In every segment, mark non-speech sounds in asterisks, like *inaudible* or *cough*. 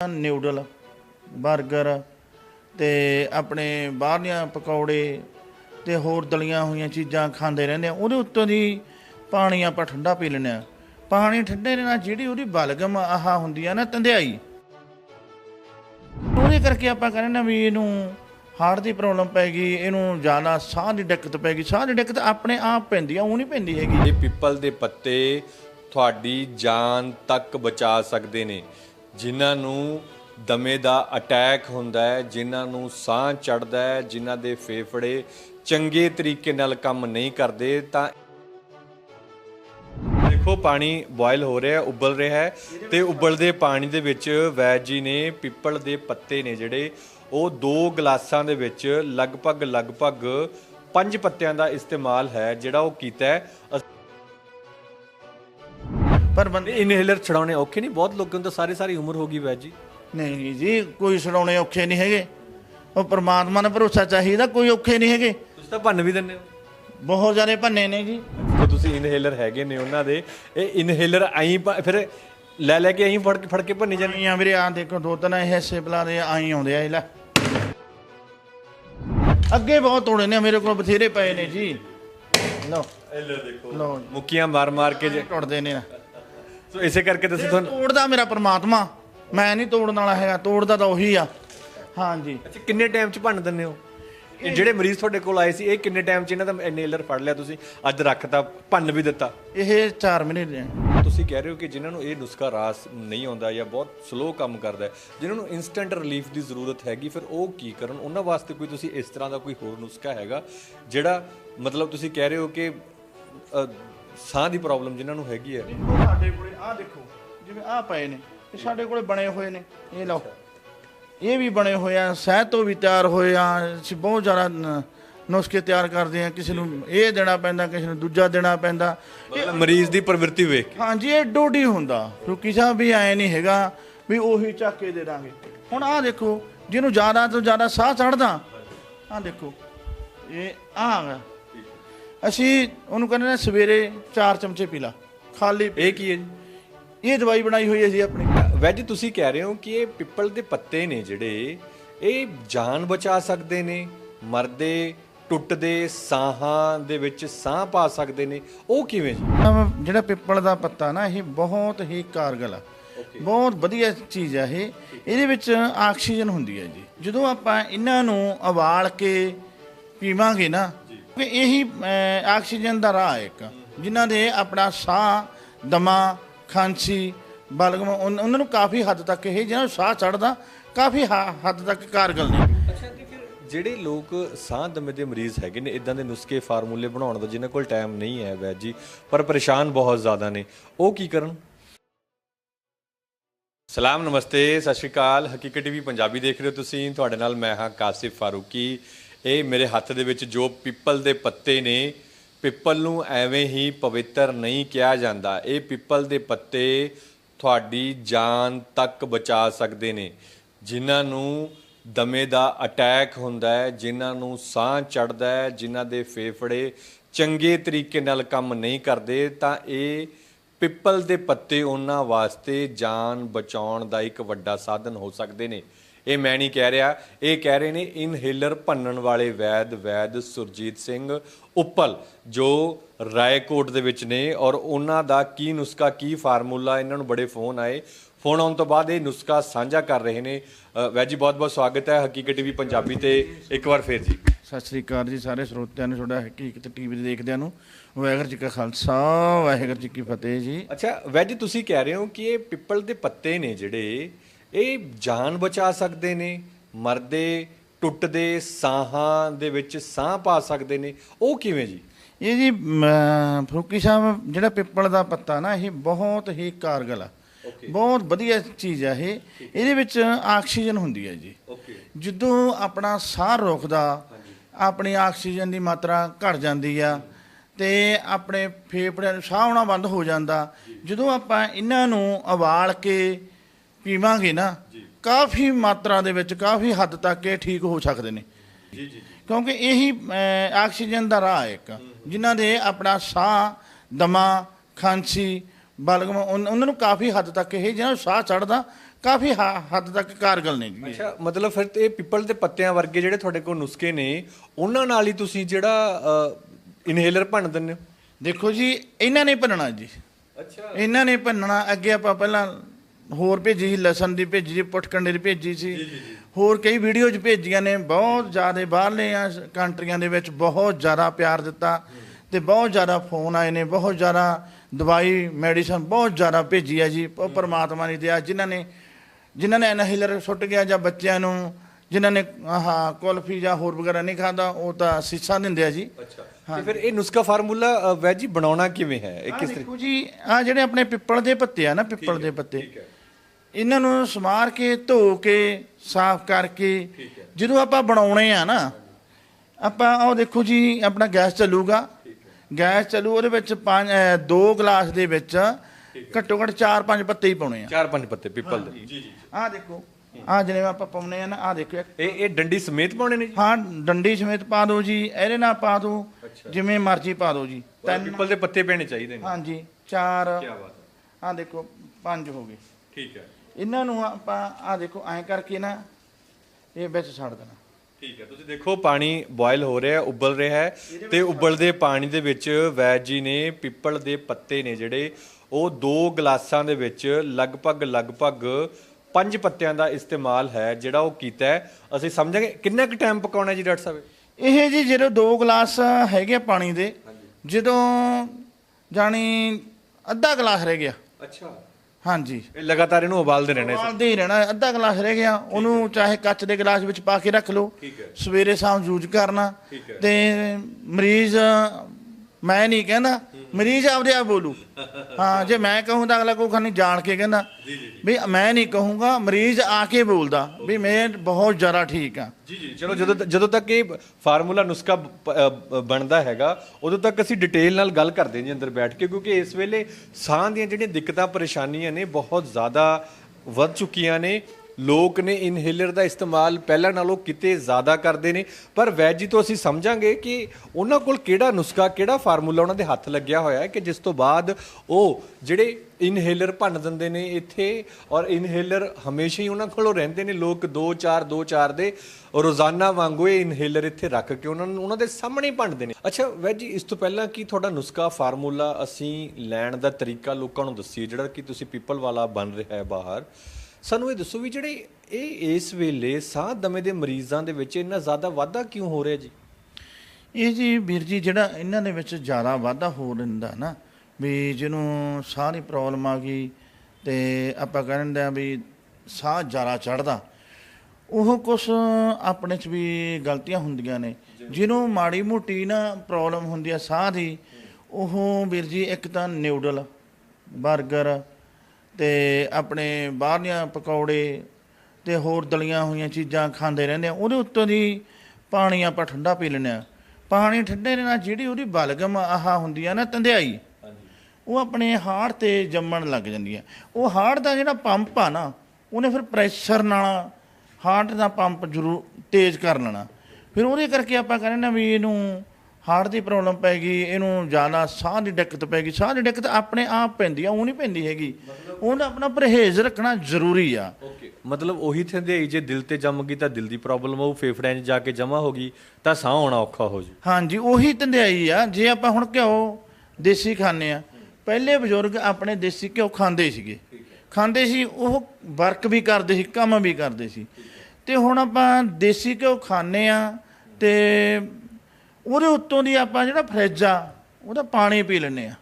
Noodle 버ਗਰ ਤੇ ਆਪਣੇ ਬਾਹਰਲੀਆਂ ਪਕੌੜੇ ਤੇ ਹੋਰ ਦਲੀਆਂ ਹੋਈਆਂ ਚੀਜ਼ਾਂ ਖਾਂਦੇ ਰਹਿੰਦੇ ਆ। ਉਹਦੇ ਉੱਤੋਂ ਦੀ ਪਾਣੀ ਆਪਾਂ ਠੰਡਾ ਪੀ ਲੈਂਦੇ ਆ। ਪਾਣੀ ਠੰਡੇ ਨਾਲ ਜਿਹੜੀ ਉਹਦੀ ਬਲਗਮ ਆਹ ਹੁੰਦੀ ਆ ਨਾ ਤੰਦਿਆਈ, ਉਹਦੇ ਕਰਕੇ ਆਪਾਂ ਕਹਿੰਦੇ ਵੀ ਇਹਨੂੰ ਹਾਰਟ ਦੀ ਪ੍ਰੋਬਲਮ ਪੈ ਗਈ, ਇਹਨੂੰ ਜ਼ਿਆਦਾ ਸਾਹ ਦੀ ਦਿੱਕਤ ਪੈ ਗਈ। ਸਾਹ ਦੀ ਦਿੱਕਤ ਆਪਣੇ ਆਪ ਪੈਂਦੀ ਆ, ਉਹ ਨਹੀਂ ਪੈਂਦੀ ਹੈਗੀ। ਇਹ ਪਿੱਪਲ ਦੇ ਪੱਤੇ ਤੁਹਾਡੀ ਜਾਨ ਤੱਕ ਬਚਾ ਸਕਦੇ ਨੇ। ਜਿਨ੍ਹਾਂ ਨੂੰ ਦਮੇ ਦਾ ਅਟੈਕ ਹੁੰਦਾ ਹੈ, ਜਿਨ੍ਹਾਂ ਨੂੰ ਸਾਹ ਚੜਦਾ ਹੈ, ਜਿਨ੍ਹਾਂ ਦੇ ਫੇਫੜੇ ਚੰਗੇ ਤਰੀਕੇ ਨਾਲ ਕੰਮ ਨਹੀਂ ਕਰਦੇ, ਤਾਂ ਦੇਖੋ ਪਾਣੀ ਬੋਇਲ ਹੋ ਰਿਹਾ ਹੈ, ਉਬਲ ਰਿਹਾ ਹੈ ਤੇ ਉਬਲਦੇ ਪਾਣੀ ਦੇ ਵਿੱਚ ਵੈਦ ਜੀ ਨੇ ਪਿੱਪਲ ਦੇ ਪੱਤੇ ਨੇ ਜਿਹੜੇ, ਉਹ ਦੋ ਗਲਾਸਾਂ ਦੇ ਵਿੱਚ ਲਗਭਗ ਲਗਭਗ ਪੰਜ ਪੱਤਿਆਂ ਦਾ ਇਸਤੇਮਾਲ ਹੈ, ਜਿਹੜਾ ਉਹ ਕੀਤਾ ਹੈ। ਪਰ ਬੰਦੇ ਇਨਹੇਲਰ ਛਡਾਉਣੇ ਔਖੇ ਨਹੀਂ ਬਹੁਤ ਲੋਕਾਂ ਨੂੰ ਤਾਂ ਸਾਰੀ ਸਾਰੀ ਉਮਰ ਹੋ ਗਈ ਵੈਦ ਜੀ। ਨਹੀਂ ਜੀ ਕੋਈ ਛਡਾਉਣੇ ਔਖੇ ਨਹੀਂ ਹੈਗੇ। ਉਹ ਪ੍ਰਮਾਤਮਾ ਨੇ ਭਰੋਸਾ ਚਾਹੀਦਾ ਕੋਈ ਔਖੇ ਨਹੀਂ ਹੈਗੇ। ਤੁਸੀਂ ਤਾਂ ਭੰਨ ਵੀ ਦਿੰਦੇ ਹੋ। ਬਹੁਤ ਜ਼ਿਆਦਾ ਭੰਨੇ ਨੇ ਜੀ। ਜੇ ਤੁਸੀਂ ਇਨਹੇਲਰ ਹੈਗੇ ਨੇ ਉਹਨਾਂ ਦੇ। ਇਹ ਇਨਹੇਲਰ ਆਈ ਫਿਰ ਲੈ ਲੈ ਕੇ ਆਈ ਫੜ ਕੇ ਫੜ ਕੇ ਭੰਨੀ ਜਾਂਦੇ? ਆ ਵੀਰੇ ਆ ਦੇਖੋ ਦੋ ਤਿੰਨ ਇਹ ਸਿਪਲਾ ਦੇ ਆਈ ਆਉਂਦੇ ਆ ਇਹ ਲੈ। ਅੱਗੇ ਬਹੁਤ ਤੋੜੇ ਨੇ ਮੇਰੇ ਕੋਲ ਬਥੇਰੇ ਪਏ ਨੇ ਜੀ। ਲਓ। ਇਹ ਦੇਖੋ ਲਓ ਮੁੱਕੀਆਂ ਮਾਰ ਮਾਰ ਕੇ ਜੇ ਟੁੱਟਦੇ ਨੇ। ਸੋ ਇਸੇ ਕਰਕੇ ਤੁਸੀਂ ਤੁਹਾਨੂੰ? ਤੋੜਦਾ ਮੇਰਾ ਪ੍ਰਮਾਤਮਾ ਮੈਂ ਨਹੀਂ ਤੋੜਨ ਵਾਲਾ ਹੈਗਾ ਤੋੜਦਾ ਤਾਂ ਉਹੀ ਆ। ਹਾਂਜੀ। ਅੱਛਾ ਕਿੰਨੇ ਟਾਈਮ ਚ ਭੰਨ ਦਿੰਦੇ ਹੋ? ਇਹ ਜਿਹੜੇ ਮਰੀਜ਼ ਤੁਹਾਡੇ ਕੋਲ ਆਏ ਸੀ ਇਹ ਕਿੰਨੇ ਟਾਈਮ ਚ ਇਹਨਾਂ ਦਾ ਇਨਹੇਲਰ ਫੜ ਲਿਆ ਤੁਸੀਂ? ਅੱਜ ਰੱਖਤਾ ਭੰਨ ਵੀ ਦਿੱਤਾ। ਇਹ 4 ਮਹੀਨੇ ਦੇ ਤੁਸੀਂ ਕਹਿ ਰਹੇ ਹੋ ਕਿ ਜਿਨ੍ਹਾਂ ਨੂੰ ਇਹ ਨੁਸਖਾ ਰਾਸ ਨਹੀਂ ਆਉਂਦਾ ਜਾਂ ਬਹੁਤ ਸਲੋ ਕੰਮ ਕਰਦਾ ਹੈ ਜਿਨ੍ਹਾਂ ਨੂੰ ਇਨਸਟੈਂਟ ਰਿਲੀਫ ਦੀ ਜ਼ਰੂਰਤ ਹੈਗੀ ਫਿਰ ਉਹ ਕੀ ਕਰਨ? ਉਹਨਾਂ ਵਾਸਤੇ ਕੋਈ ਤੁਸੀਂ ਇਸ ਤਰ੍ਹਾਂ ਦਾ ਕੋਈ ਹੋਰ ਨੁਸਖਾ ਹੈਗਾ ਜਿਹੜਾ ਮਤਲਬ ਤੁਸੀਂ ਕਹਿ ਰਹੇ ਹੋ ਕਿ ਸਾਹ ਦੀ ਪ੍ਰੋਬਲਮ ਜਿਨ੍ਹਾਂ ਨੂੰ ਹੈਗੀ ਹੈ। ਸਾਡੇ ਕੋਲੇ ਆਹ ਦੇਖੋ ਜਿਵੇਂ ਆਹ ਪਏ ਨੇ ਇਹ ਸਾਡੇ ਕੋਲੇ ਬਣੇ ਹੋਏ ਨੇ। ਇਹ ਲਓ ਇਹ ਵੀ ਬਣੇ ਹੋਏ ਆ ਸਹਿ ਤੋਂ ਵੀ ਤਿਆਰ ਹੋਏ ਆ। ਅਸੀਂ ਬਹੁਤ ਜ਼ਿਆਦਾ ਨੁਸਖੇ ਤਿਆਰ ਕਰਦੇ ਆ ਕਿਸੇ ਨੂੰ ਇਹ ਦੇਣਾ ਪੈਂਦਾ ਕਿਸੇ ਨੂੰ ਦੂਜਾ ਦੇਣਾ ਪੈਂਦਾ। ਮਰੀਜ਼ ਦੀ ਪ੍ਰਵਿਰਤੀ ਵੇਖ ਕੇ। ਹਾਂਜੀ ਇਹ ਡੋਡੀ ਹੁੰਦਾ। ਰੁਕੀ ਸਾਹਿਬ ਵੀ ਐ ਨਹੀਂ ਹੈਗਾ ਵੀ ਉਹੀ ਚੱਕ ਕੇ ਦੇ ਦਾਂਗੇ। ਹੁਣ ਆਹ ਦੇਖੋ ਜਿਹਨੂੰ ਜ਼ਿਆਦਾ ਤੋਂ ਜ਼ਿਆਦਾ ਸਾਹ ਚੜਦਾ ਆਹ ਦੇਖੋ ਇਹ ਆਹ ਅਸੀਂ ਉਹਨੂੰ ਕਹਿੰਦੇ ਨੇ ਸਵੇਰੇ 4 ਚਮਚੇ ਪੀ ਲਾ ਖਾਲੀ ਇਹ ਕੀ ਹੈ ਜੀ? ਇਹ ਦਵਾਈ ਬਣਾਈ ਹੋਈ ਹੈ ਜੀ ਆਪਣੀ। ਵੈਜ ਤੁਸੀਂ ਕਹਿ ਰਹੇ ਹੋ ਕਿ ਇਹ ਪਿੱਪਲ ਦੇ ਪੱਤੇ ਨੇ ਜਿਹੜੇ ਇਹ ਜਾਨ ਬਚਾ ਸਕਦੇ ਨੇ ਮਰਦੇ ਟੁੱਟਦੇ ਸਾਹਾਂ ਦੇ ਵਿੱਚ ਸਾਹ ਪਾ ਸਕਦੇ ਨੇ ਉਹ ਕਿਵੇਂ ਜੀ? ਜਿਹੜਾ ਪਿੱਪਲ ਦਾ ਪੱਤਾ ਨਾ ਇਹ ਬਹੁਤ ਹੀ ਕਾਰਗਲ ਆ। ਬਹੁਤ ਵਧੀਆ ਚੀਜ਼ ਆ ਇਹ। ਇਹਦੇ ਵਿੱਚ ਆਕਸੀਜਨ ਹੁੰਦੀ ਹੈ ਜੀ। ਜਦੋਂ ਆਪਾਂ ਇਹਨਾਂ ਨੂੰ ਉਬਾਲ ਕੇ ਪੀਵਾਂਗੇ ਨਾ ਕਿ ਇਹੀ ਆਕਸੀਜਨ ਦਾ ਰਾਹ ਹੈ ਇੱਕ ਜਿਨ੍ਹਾਂ ਦੇ ਆਪਣਾ ਸਾਹ ਦਮਾ ਖਾਂਸੀ ਬਲਗਮ ਉਹਨਾਂ ਨੂੰ ਕਾਫੀ ਹੱਦ ਤੱਕ ਇਹ ਜਿਹਨਾਂ ਨੂੰ ਸਾਹ ਚੜਦਾ ਕਾਫੀ ਹੱਦ ਤੱਕ ਕਾਰਗਲ ਨੇ। ਅੱਛਾ ਤੇ ਫਿਰ ਜਿਹੜੇ ਲੋਕ ਸਾਹ ਦਮੇ ਦੇ ਮਰੀਜ਼ ਹੈਗੇ ਨੇ ਇਦਾਂ ਦੇ ਨੁਸਖੇ ਫਾਰਮੂਲੇ ਬਣਾਉਣ ਦਾ ਜਿਨ੍ਹਾਂ ਕੋਲ ਟਾਈਮ ਨਹੀਂ ਹੈ ਵੈਜ ਜੀ ਪਰ ਪਰੇਸ਼ਾਨ ਬਹੁਤ ਜ਼ਿਆਦਾ ਨੇ ਉਹ ਕੀ ਕਰਨ? ਸਲਾਮ ਨਮਸਤੇ ਸਤਿ ਸ਼੍ਰੀ ਅਕਾਲ। ਹਕੀਕਤ ਟੀਵੀ ਪੰਜਾਬੀ ਦੇਖ ਰਹੇ ਹੋ ਤੁਸੀਂ। ਤੁਹਾਡੇ ਨਾਲ ਮੈਂ ਹਾਂ ਕਾਸਿਫ ਫਾਰੂਕੀ। ਇਹ ਮੇਰੇ ਹੱਥ ਦੇ ਵਿੱਚ ਜੋ ਪਿੱਪਲ ਦੇ ਪੱਤੇ ਨੇ, ਪਿੱਪਲ ਨੂੰ ਐਵੇਂ ਹੀ ਪਵਿੱਤਰ ਨਹੀਂ ਕਿਹਾ ਜਾਂਦਾ। ਇਹ ਪਿੱਪਲ ਦੇ ਪੱਤੇ ਤੁਹਾਡੀ ਜਾਨ ਤੱਕ ਬਚਾ ਸਕਦੇ ਨੇ। ਜਿਨ੍ਹਾਂ ਨੂੰ ਦਮੇ ਦਾ ਅਟੈਕ ਹੁੰਦਾ ਹੈ, ਜਿਨ੍ਹਾਂ ਨੂੰ ਸਾਹ ਚੜਦਾ ਹੈ, ਜਿਨ੍ਹਾਂ ਦੇ ਫੇਫੜੇ ਚੰਗੇ ਤਰੀਕੇ ਨਾਲ ਕੰਮ ਨਹੀਂ ਕਰਦੇ, ਤਾਂ ਇਹ ਪਿੱਪਲ ਦੇ ਪੱਤੇ ਉਹਨਾਂ ਵਾਸਤੇ ਜਾਨ ਬਚਾਉਣ ਦਾ ਇੱਕ ਵੱਡਾ ਸਾਧਨ ਹੋ ਸਕਦੇ ਨੇ। ਇਹ ਮੈਂ ਨਹੀਂ ਕਹਿ ਰਿਹਾ ਇਹ ਕਹਿ ਰਹੇ ਨੇ ਇਨਹੇਲਰ ਭੰਨਣ ਵਾਲੇ ਵੈਦ ਵੈਦ ਸੁਰਜੀਤ ਸਿੰਘ ਉੱਪਲ ਜੋ ਰਾਏਕੋਟ ਦੇ ਵਿੱਚ ਨੇ ਔਰ ਉਹਨਾਂ ਦਾ ਕੀ ਨੁਸਖਾ ਕੀ ਫਾਰਮੂਲਾ ਇਹਨਾਂ ਨੂੰ ਬੜੇ ਫੋਨ ਆਏ। ਫੋਨ ਆਉਣ ਤੋਂ ਬਾਅਦ ਇਹ ਨੁਸਖਾ ਸਾਂਝਾ ਕਰ ਰਹੇ ਨੇ। ਅ, ਵੈਦ ਜੀ ਬਹੁਤ ਬਹੁਤ ਸਵਾਗਤ ਹੈ। ਹਕੀਕਤ ਟੀਵੀ ਪੰਜਾਬੀ ਤੇ ਇੱਕ ਵਾਰ ਫੇਰ ਜੀ। ਸਤਿ ਸ੍ਰੀ ਅਕਾਲ ਜੀ ਸਾਰੇ ਸਰੋਤਿਆਂ ਨੂੰ ਤੁਹਾਡਾ ਹਕੀਕਤ ਟੀਵੀ ਦੇ ਦੇਖਦਿਆਂ ਨੂੰ। ਵਾਹਿਗੁਰੂ ਜੀ ਕਾ ਖਾਲਸਾ ਵਾਹਿਗੁਰੂ ਜੀ ਕੀ ਫਤਿਹ ਜੀ। ਅੱਛਾ ਵੈਜ ਤੁਸੀਂ ਕਹਿ ਰਹੇ ਹੋ ਕਿ ਇਹ ਪਿੱਪਲ ਦੇ ਪੱਤੇ ਨੇ ਜਿਹੜੇ ਇਹ ਜਾਨ ਬਚਾ ਸਕਦੇ ਨੇ ਮਰਦੇ ਟੁੱਟਦੇ ਸਾਹਾਂ ਦੇ ਵਿੱਚ ਸਾਹ ਪਾ ਸਕਦੇ ਨੇ। ਉਹ ਕਿਵੇਂ ਜੀ? ਇਹ ਜੀ ਫਰੂਕੀ ਸਾਹਿਬ ਜਿਹੜਾ ਪਿੱਪਲ ਦਾ ਪੱਤਾ ਨਾ ਇਹ ਬਹੁਤ ਹੀ ਕਾਰਗਲ ਆ। ਬਹੁਤ ਵਧੀਆ ਚੀਜ਼ ਆ ਇਹ। ਇਹਦੇ ਵਿੱਚ ਆਕਸੀਜਨ ਹੁੰਦੀ ਹੈ ਜੀ। ਜਦੋਂ ਆਪਣਾ ਸਾਹ ਰੁਕਦਾ ਆਪਣੀ ਆਕਸੀਜਨ ਦੀ ਮਾਤਰਾ ਘਟ ਜਾਂਦੀ ਆ ਤੇ ਆਪਣੇ ਫੇਫੜਿਆਂ ਨੂੰ ਸਾਹ ਆਉਣਾ ਬੰਦ ਹੋ ਜਾਂਦਾ। ਜਦੋਂ ਆਪਾਂ ਇਹਨਾਂ ਨੂੰ ਉਬਾਲ ਕੇ ਪੀਵਾਂਗੇ ਨਾ ਕਾਫੀ ਮਾਤਰਾ ਦੇ ਵਿੱਚ ਕਾਫੀ ਹੱਦ ਤੱਕ ਇਹ ਠੀਕ ਹੋ ਸਕਦੇ ਨੇ। ਜੀ ਜੀ ਕਿਉਂਕਿ ਇਹੀ ਆਕਸੀਜਨ ਦਾ ਰਾਹ ਹੈ ਇੱਕ ਜਿਨ੍ਹਾਂ ਦੇ ਆਪਣਾ ਸਾਹ ਦਮਾ ਖਾਂਸੀ ਬਲਗਮ ਉਹਨਾਂ ਨੂੰ ਕਾਫੀ ਹੱਦ ਤੱਕ ਇਹ ਜਿਹਨਾਂ ਨੂੰ ਸਾਹ ਚੜਦਾ ਕਾਫੀ ਹ- ਹੱਦ ਤੱਕ ਕਾਰਗਲ ਨੇ ਜੀ। ਅੱਛਾ ਮਤਲਬ ਫਿਰ ਤੇ ਇਹ ਪਿੱਪਲ ਦੇ ਪੱਤਿਆਂ ਵਰਗੇ ਜਿਹੜੇ ਤੁਹਾਡੇ ਕੋਲ ਨੁਸਖੇ ਨੇ ਉਹਨਾਂ ਨਾਲ ਹੀ ਤੁਸੀਂ ਜਿਹੜਾ ਇਨਹੇਲਰ ਭੰਨ ਦਿੰਦੇ ਹੋ? ਦੇਖੋ ਜੀ ਇਹਨਾਂ ਨੇ ਭੰਨਣਾ ਜੀ। ਅੱਛਾ। ਇਹਨਾਂ ਨੇ ਭੰਨਣਾ ਅੱਗੇ ਆਪਾਂ ਪਹਿਲਾਂ ਹੋਰ ਭੇਜੀ ਸੀ ਲਸਣ ਦੀ ਭੇਜੀ ਸੀ ਪੁਟਕੰਡੇ ਦੀ ਭੇਜੀ ਸੀ। ਹੋਰ ਕਈ ਵੀਡੀਓ 'ਚ ਭੇਜੀਆਂ ਨੇ ਬਹੁਤ ਜ਼ਿਆਦਾ ਬਾਹਰਲੇ ਕੰਟਰੀਆਂ ਦੇ ਵਿੱਚ ਬਹੁਤ ਜ਼ਿਆਦਾ ਪਿਆਰ ਦਿੱਤਾ ਤੇ ਬਹੁਤ ਜ਼ਿਆਦਾ ਫੋਨ ਆਏ ਨੇ ਬਹੁਤ ਜ਼ਿਆਦਾ ਦਵਾਈ ਮੈਡੀਸਨ ਬਹੁਤ ਜ਼ਿਆਦਾ ਭੇਜੀ ਹੈ ਜੀ ਉਹ ਪਰਮਾਤਮਾ ਦੀ ਦਇਆ ਜਿਨ੍ਹਾਂ ਨੇ ਜਿਨ੍ਹਾਂ ਨੇ ਇਨਹੇਲਰ ਸੁੱਟ ਗਿਆ ਜਾਂ ਬੱਚਿਆਂ ਨੂੰ ਜਿਨ੍ਹਾਂ ਨੇ ਆਹ ਕੁਲਫੀ ਜਾਂ ਹੋਰ ਵਗੈਰਾ ਨਹੀਂ ਖਾਦਾ ਉਹ ਤਾਂ ਸੀਸਾ ਦਿੰਦੇ ਆ ਜੀ। ਅੱਛਾ। ਤੇ ਫਿਰ ਇਹ ਨੁਸਖਾ ਫਾਰਮੂਲਾ ਵੈਜ ਬਣਾਉਣਾ ਕਿਵੇਂ ਹੈ? ਇਹ ਕਿਸ ਤਰੀਕੇ ਜੀ ਆ ਜਿਹੜੇ ਆਪਣੇ ਪਿੱਪਲ ਦੇ ਪੱਤੇ ਆ ਨਾ ਪਿੱਪਲ ਦੇ ਪੱਤੇ ਠੀਕ ਹੈ। ਇਹਨਾਂ ਨੂੰ ਸਮਾਰ ਕੇ ਧੋ ਕੇ ਸਾਫ਼ ਕਰਕੇ। ਜਦੋਂ ਆਪਾਂ ਬਣਾਉਣੇ ਆ ਨਾ ਆਪਾਂ ਉਹ ਦੇਖੋ ਜੀ ਆਪਣਾ ਗੈਸ ਚੱਲੂਗਾ। ਗੈਸ ਚੱਲੂ ਉਹਦੇ ਵਿੱਚ ਪੰਜ ਦੋ ਗਲਾਸ ਦੇ ਵਿੱਚ ਘੱਟੋ ਘੱਟ 4-5 ਪੱਤੇ ਹੀ ਪਾਉਣੇ ਆ। ਚਾਰ ਪੰਜ ਪੱਤੇ ਪਿੱਪਲ ਦੇ। ਜੀ। ਜੀ ਆਹ ਦੇਖੋ ਆਹ ਜਿਵੇਂ ਆਪਾਂ ਪਾਉਣੇ ਆ ਨਾ ਆਹ ਦੇਖੋ ਇਹ ਇਹ ਡੰਡੀ ਸਮੇਤ ਪਾਉਣੇ ਨੇ ਜੀ? ਹਾਂ ਡੰਡੀ ਸਮੇਤ ਪਾ ਦਿਓ ਜੀ ਇਹਦੇ ਨਾਲ ਪਾ ਦਿਓ ਜਿਵੇਂ ਮਰਜ਼ੀ ਪਾ ਦਿਓ ਜੀ। ਤਿੰਨ ਪਿੱਪਲ ਦੇ ਪੱਤੇ ਪੈਣੇ ਚਾਹੀਦੇ ਨੇ। ਹਾਂਜੀ ਚਾਰ। ਕੀ ਬਾਤ ਆਹ ਦੇਖੋ ਪੰਜ ਹੋ ਗਏ। ਠੀਕ ਹੈ। ਇਹਨਾਂ ਨੂੰ ਆਪਾਂ ਆਹ ਦੇਖੋ ਐਂ ਕਰਕੇ ਨਾ ਇਹ ਵਿੱਚ ਛੱਡ ਦੇਣਾ। ਠੀਕ ਹੈ ਤੁਸੀਂ ਦੇਖੋ ਪਾਣੀ ਬੋਇਲ ਹੋ ਰਿਹਾ ਹੈ ਉਬਲ ਰਿਹਾ ਹੈ ਤੇ ਉਬਲਦੇ ਪਾਣੀ ਦੇ ਵਿੱਚ ਵੈਦ ਜੀ ਨੇ ਪਿੱਪਲ ਦੇ ਪੱਤੇ ਨੇ ਜਿਹੜੇ ਉਹ ਦੋ ਗਲਾਸਾਂ ਦੇ ਵਿੱਚ ਲਗਭਗ ਲਗਭਗ ਪੰਜ ਪੱਤਿਆਂ ਦਾ ਇਸਤੇਮਾਲ ਹੈ ਜਿਹੜਾ ਉਹ ਕੀਤਾ ਹੈ। ਅਸੀਂ ਸਮਝਾਂਗੇ ਕਿੰਨਾ ਕੁ ਟਾਈਮ ਪਕਾਉਣਾ ਜੀ ਡਾਕਟਰ ਸਾਹਿਬ? ਇਹ ਜੀ ਜਦੋਂ ਦੋ ਗਲਾਸ ਹੈਗੇ ਆ ਪਾਣੀ ਦੇ ਜਦੋਂ ਜਾਣੀ ਅੱਧਾ ਗਲਾਸ ਰਹਿ ਗਿਆ। ਅੱਛਾ। ਹਾਂਜੀ। ਇਹ ਲਗਾਤਾਰ ਇਹਨੂੰ ਉਬਾਲਦੇ ਰਹਿਣਾ ਹੈ। ਉਬਾਲਦੇ ਹੀ ਰਹਿਣਾ ਅੱਧਾ ਗਲਾਸ ਰਹਿ ਗਿਆ। ਉਹਨੂੰ ਚਾਹੇ ਕੱਚ ਦੇ ਗਲਾਸ ਵਿੱਚ ਪਾ ਕੇ ਰੱਖ ਲਓ। ਠੀਕ ਹੈ। ਸਵੇਰੇ ਸ਼ਾਮ ਯੂਜ਼ ਕਰਨਾ। ਹੈ। ਤੇ ਮਰੀਜ਼ ਮੈਂ ਨਹੀਂ ਕਹਿੰਦਾ ਮਰੀਜ਼ ਆਪਦੇ ਆਪ ਬੋਲੂ। *laughs* ਹਾਂ ਜੇ ਮੈਂ ਕਹੂੰ ਤਾਂ ਅਗਲਾ ਕੋਈ ਖਾਨੀ ਜਾਣ ਕੇ ਕਹਿੰਦਾ। ਵੀ ਮੈਂ ਨਹੀਂ ਕਹੂੰਗਾ ਮਰੀਜ਼ ਆ ਕੇ ਬੋਲਦਾ। ਵੀ ਮੈਂ ਬਹੁਤ ਜ਼ਿਆਦਾ ਠੀਕ ਆ ਜੀ ਜੀ ਚਲੋ ਜਦੋਂ ਜਦੋਂ ਤੱਕ ਇਹ ਫਾਰਮੂਲਾ ਨੁਸਖਾ ਬਣਦਾ ਹੈਗਾ ਉਦੋਂ ਤੱਕ ਅਸੀਂ ਡਿਟੇਲ ਨਾਲ ਗੱਲ ਕਰਦੇ ਜੀ ਅੰਦਰ ਬੈਠ ਕੇ ਕਿਉਂਕਿ ਇਸ ਵੇਲੇ ਸਾਹ ਦੀਆਂ ਜਿਹੜੀਆਂ ਦਿੱਕਤਾਂ ਪਰੇਸ਼ਾਨੀਆਂ ਨੇ ਬਹੁਤ ਜ਼ਿਆਦਾ ਵੱਧ ਚੁੱਕੀਆਂ ਨੇ। ਲੋਕ ਨੇ ਇਨਹੇਲਰ ਦਾ ਇਸਤੇਮਾਲ ਪਹਿਲਾਂ ਨਾਲੋਂ ਕਿਤੇ ਜ਼ਿਆਦਾ ਕਰਦੇ ਨੇ। ਪਰ ਵੈਦ ਜੀ ਤੋਂ ਅਸੀਂ ਸਮਝਾਂਗੇ ਕਿ ਉਹਨਾਂ ਕੋਲ ਕਿਹੜਾ ਨੁਸਖਾ, ਕਿਹੜਾ ਫਾਰਮੂਲਾ ਉਹਨਾਂ ਦੇ ਹੱਥ ਲੱਗਿਆ ਹੋਇਆ ਹੈ ਕਿ ਜਿਸ ਤੋਂ ਬਾਅਦ ਉਹ ਜਿਹੜੇ ਇਨਹੇਲਰ ਭੰਨ ਦਿੰਦੇ ਨੇ ਇੱਥੇ ਔਰ ਇਨਹੇਲਰ ਹਮੇਸ਼ਾ ਹੀ ਉਹਨਾਂ ਕੋਲੋਂ ਰਹਿੰਦੇ ਨੇ। ਲੋਕ 2 4 2 4 ਦੇ ਰੋਜ਼ਾਨਾ ਵਾਂਗੂ ਇਹ ਇਨਹੇਲਰ ਇੱਥੇ ਰੱਖ ਕੇ ਉਹਨਾਂ ਨੂੰ, ਉਹਨਾਂ ਦੇ ਸਾਹਮਣੇ ਹੀ ਭੰਨਦੇ ਨੇ। ਅੱਛਾ, ਵੈਦ ਜੀ, ਇਸ ਤੋਂ ਪਹਿਲਾਂ ਕੀ ਤੁਹਾਡਾ ਨੁਸਖਾ, ਫਾਰਮੂਲਾ ਅਸੀਂ ਲੈਣ ਦਾ ਤਰੀਕਾ ਲੋਕਾਂ ਨੂੰ ਦੱਸੀਏ, ਜਿਹੜਾ ਕਿ ਤੁਸੀਂ ਪੀਪਲ ਵਾਲਾ ਬਣ ਰਿਹਾ ਹੈ ਬਾਹਰ। ਸਾਨੂੰ ਇਹ ਦੱਸੋ ਵੀ ਜਿਹੜੇ ਇਹ ਇਸ ਵੇਲੇ ਸਾਹ ਦਮੇ ਦੇ ਮਰੀਜ਼ਾਂ ਦੇ ਵਿੱਚ ਇੰਨਾ ਜ਼ਿਆਦਾ ਵਾਧਾ ਕਿਉਂ ਹੋ ਰਿਹਾ ਜੀ? ਇਹ ਜੀ ਵੀਰ ਜੀ ਜਿਹੜਾ ਇਹਨਾਂ ਦੇ ਵਿੱਚ ਜ਼ਿਆਦਾ ਵਾਧਾ ਹੋ ਰਹਿੰਦਾ ਨਾ ਵੀ ਜਿਹਨੂੰ ਸਾਹ ਦੀ ਪ੍ਰੋਬਲਮ ਆ ਗਈ ਤੇ ਆਪਾਂ ਕਹਿੰਦੇ ਆ ਵੀ ਸਾਹ ਜ਼ਿਆਦਾ ਚੜਦਾ ਉਹ ਕੁਝ ਆਪਣੇ 'ਚ ਵੀ ਗਲਤੀਆਂ ਹੁੰਦੀਆਂ ਨੇ। ਜਿਹਨੂੰ ਮਾੜੀ ਮੋਟੀ ਨਾ ਪ੍ਰੋਬਲਮ ਹੁੰਦੀ ਆ ਸਾਹ ਦੀ ਉਹ ਵੀਰ ਜੀ ਇੱਕ ਤਾਂ ਨਿਊਡਲ 버ਗਰ ਤੇ ਆਪਣੇ ਬਾਹਰਲੀਆਂ ਪਕੌੜੇ ਤੇ ਹੋਰ ਦਲੀਆਂ ਹੋਈਆਂ ਚੀਜ਼ਾਂ ਖਾਂਦੇ ਰਹਿੰਦੇ ਆ। ਉਹਦੇ ਉੱਤੋਂ ਦੀ ਪਾਣੀ ਆਪਾਂ ਠੰਡਾ ਪੀ ਲੈਂਦੇ ਆ। ਪਾਣੀ ਠੰਡੇ ਦੇ ਨਾਲ ਜਿਹੜੀ ਉਹਦੀ ਬਲਗਮ ਆਹ ਹੁੰਦੀ ਆ ਨਾ ਤੰਦਿਆਈ ਉਹ ਆਪਣੇ ਹਾਰਟ ਤੇ ਜੰਮਣ ਲੱਗ ਜਾਂਦੀ ਆ। ਉਹ ਹਾਰਟ ਦਾ ਜਿਹੜਾ ਪੰਪ ਆ ਨਾ ਉਹਨੇ ਫਿਰ ਪ੍ਰੈਸ਼ਰ ਨਾਲ ਹਾਰਟ ਦਾ ਪੰਪ ਜ਼ਰੂਰ ਤੇਜ਼ ਕਰ ਲੈਣਾ। ਫਿਰ ਉਹਦੇ ਕਰਕੇ ਆਪਾਂ ਕਹਿੰਦੇ ਨਾ ਵੀ ਇਹਨੂੰ ਹਾਰਟ ਦੀ ਪ੍ਰੋਬਲਮ ਪੈ ਗਈ ਇਹਨੂੰ ਜ਼ਿਆਦਾ ਸਾਹ ਦੀ ਦਿੱਕਤ ਪੈ ਗਈ। ਸਾਹ ਦੀ ਦਿੱਕਤ ਆਪਣੇ ਆਪ ਪੈਂਦੀ ਆ ਉਹ ਨਹੀਂ ਪੈਂਦੀ ਹੈਗੀ। ਉਹਦਾ ਆਪਣਾ ਪਰਹੇਜ਼ ਰੱਖਣਾ ਜ਼ਰੂਰੀ ਆ। ਓਕੇ ਮਤਲਬ ਉਹੀ ਥੰਦਿਆਈ ਜੇ ਦਿਲ ਤੇ ਜੰਮ ਗਈ ਤਾਂ ਦਿਲ ਦੀ ਪ੍ਰੋਬਲਮ ਹੋਊ ਫੇਫੜਿਆਂ 'ਚ ਜਾ ਕੇ ਜਮਾ ਹੋ ਗਈ ਤਾਂ ਸਾਹ ਆਉਣਾ ਔਖਾ ਹੋ ਜੂ ਹਾਂਜੀ ਉਹੀ ਧੰਦਿਆਈ ਆ ਜੇ ਆਪਾਂ ਹੁਣ ਘਿਓ ਦੇਸੀ ਖਾਂਦੇ ਆ। ਪਹਿਲੇ ਬਜ਼ੁਰਗ ਆਪਣੇ ਦੇਸੀ ਘਿਓ ਖਾਂਦੇ ਸੀਗੇ। ਖਾਂਦੇ ਸੀ ਉਹ ਵਰਕ ਵੀ ਕਰਦੇ ਸੀ ਕੰਮ ਵੀ ਕਰਦੇ ਸੀ। ਤੇ ਹੁਣ ਆਪਾਂ ਦੇਸੀ ਘਿਓ ਖਾਂਦੇ ਆ ਤੇ ਉਹਦੇ ਉੱਤੋਂ ਦੀ ਆਪਾਂ ਜਿਹੜਾ ਫਰਿੱਜ ਆ, ਉਹਦਾ ਪਾਣੀ ਪੀ ਲੈਂਦੇ ਆ।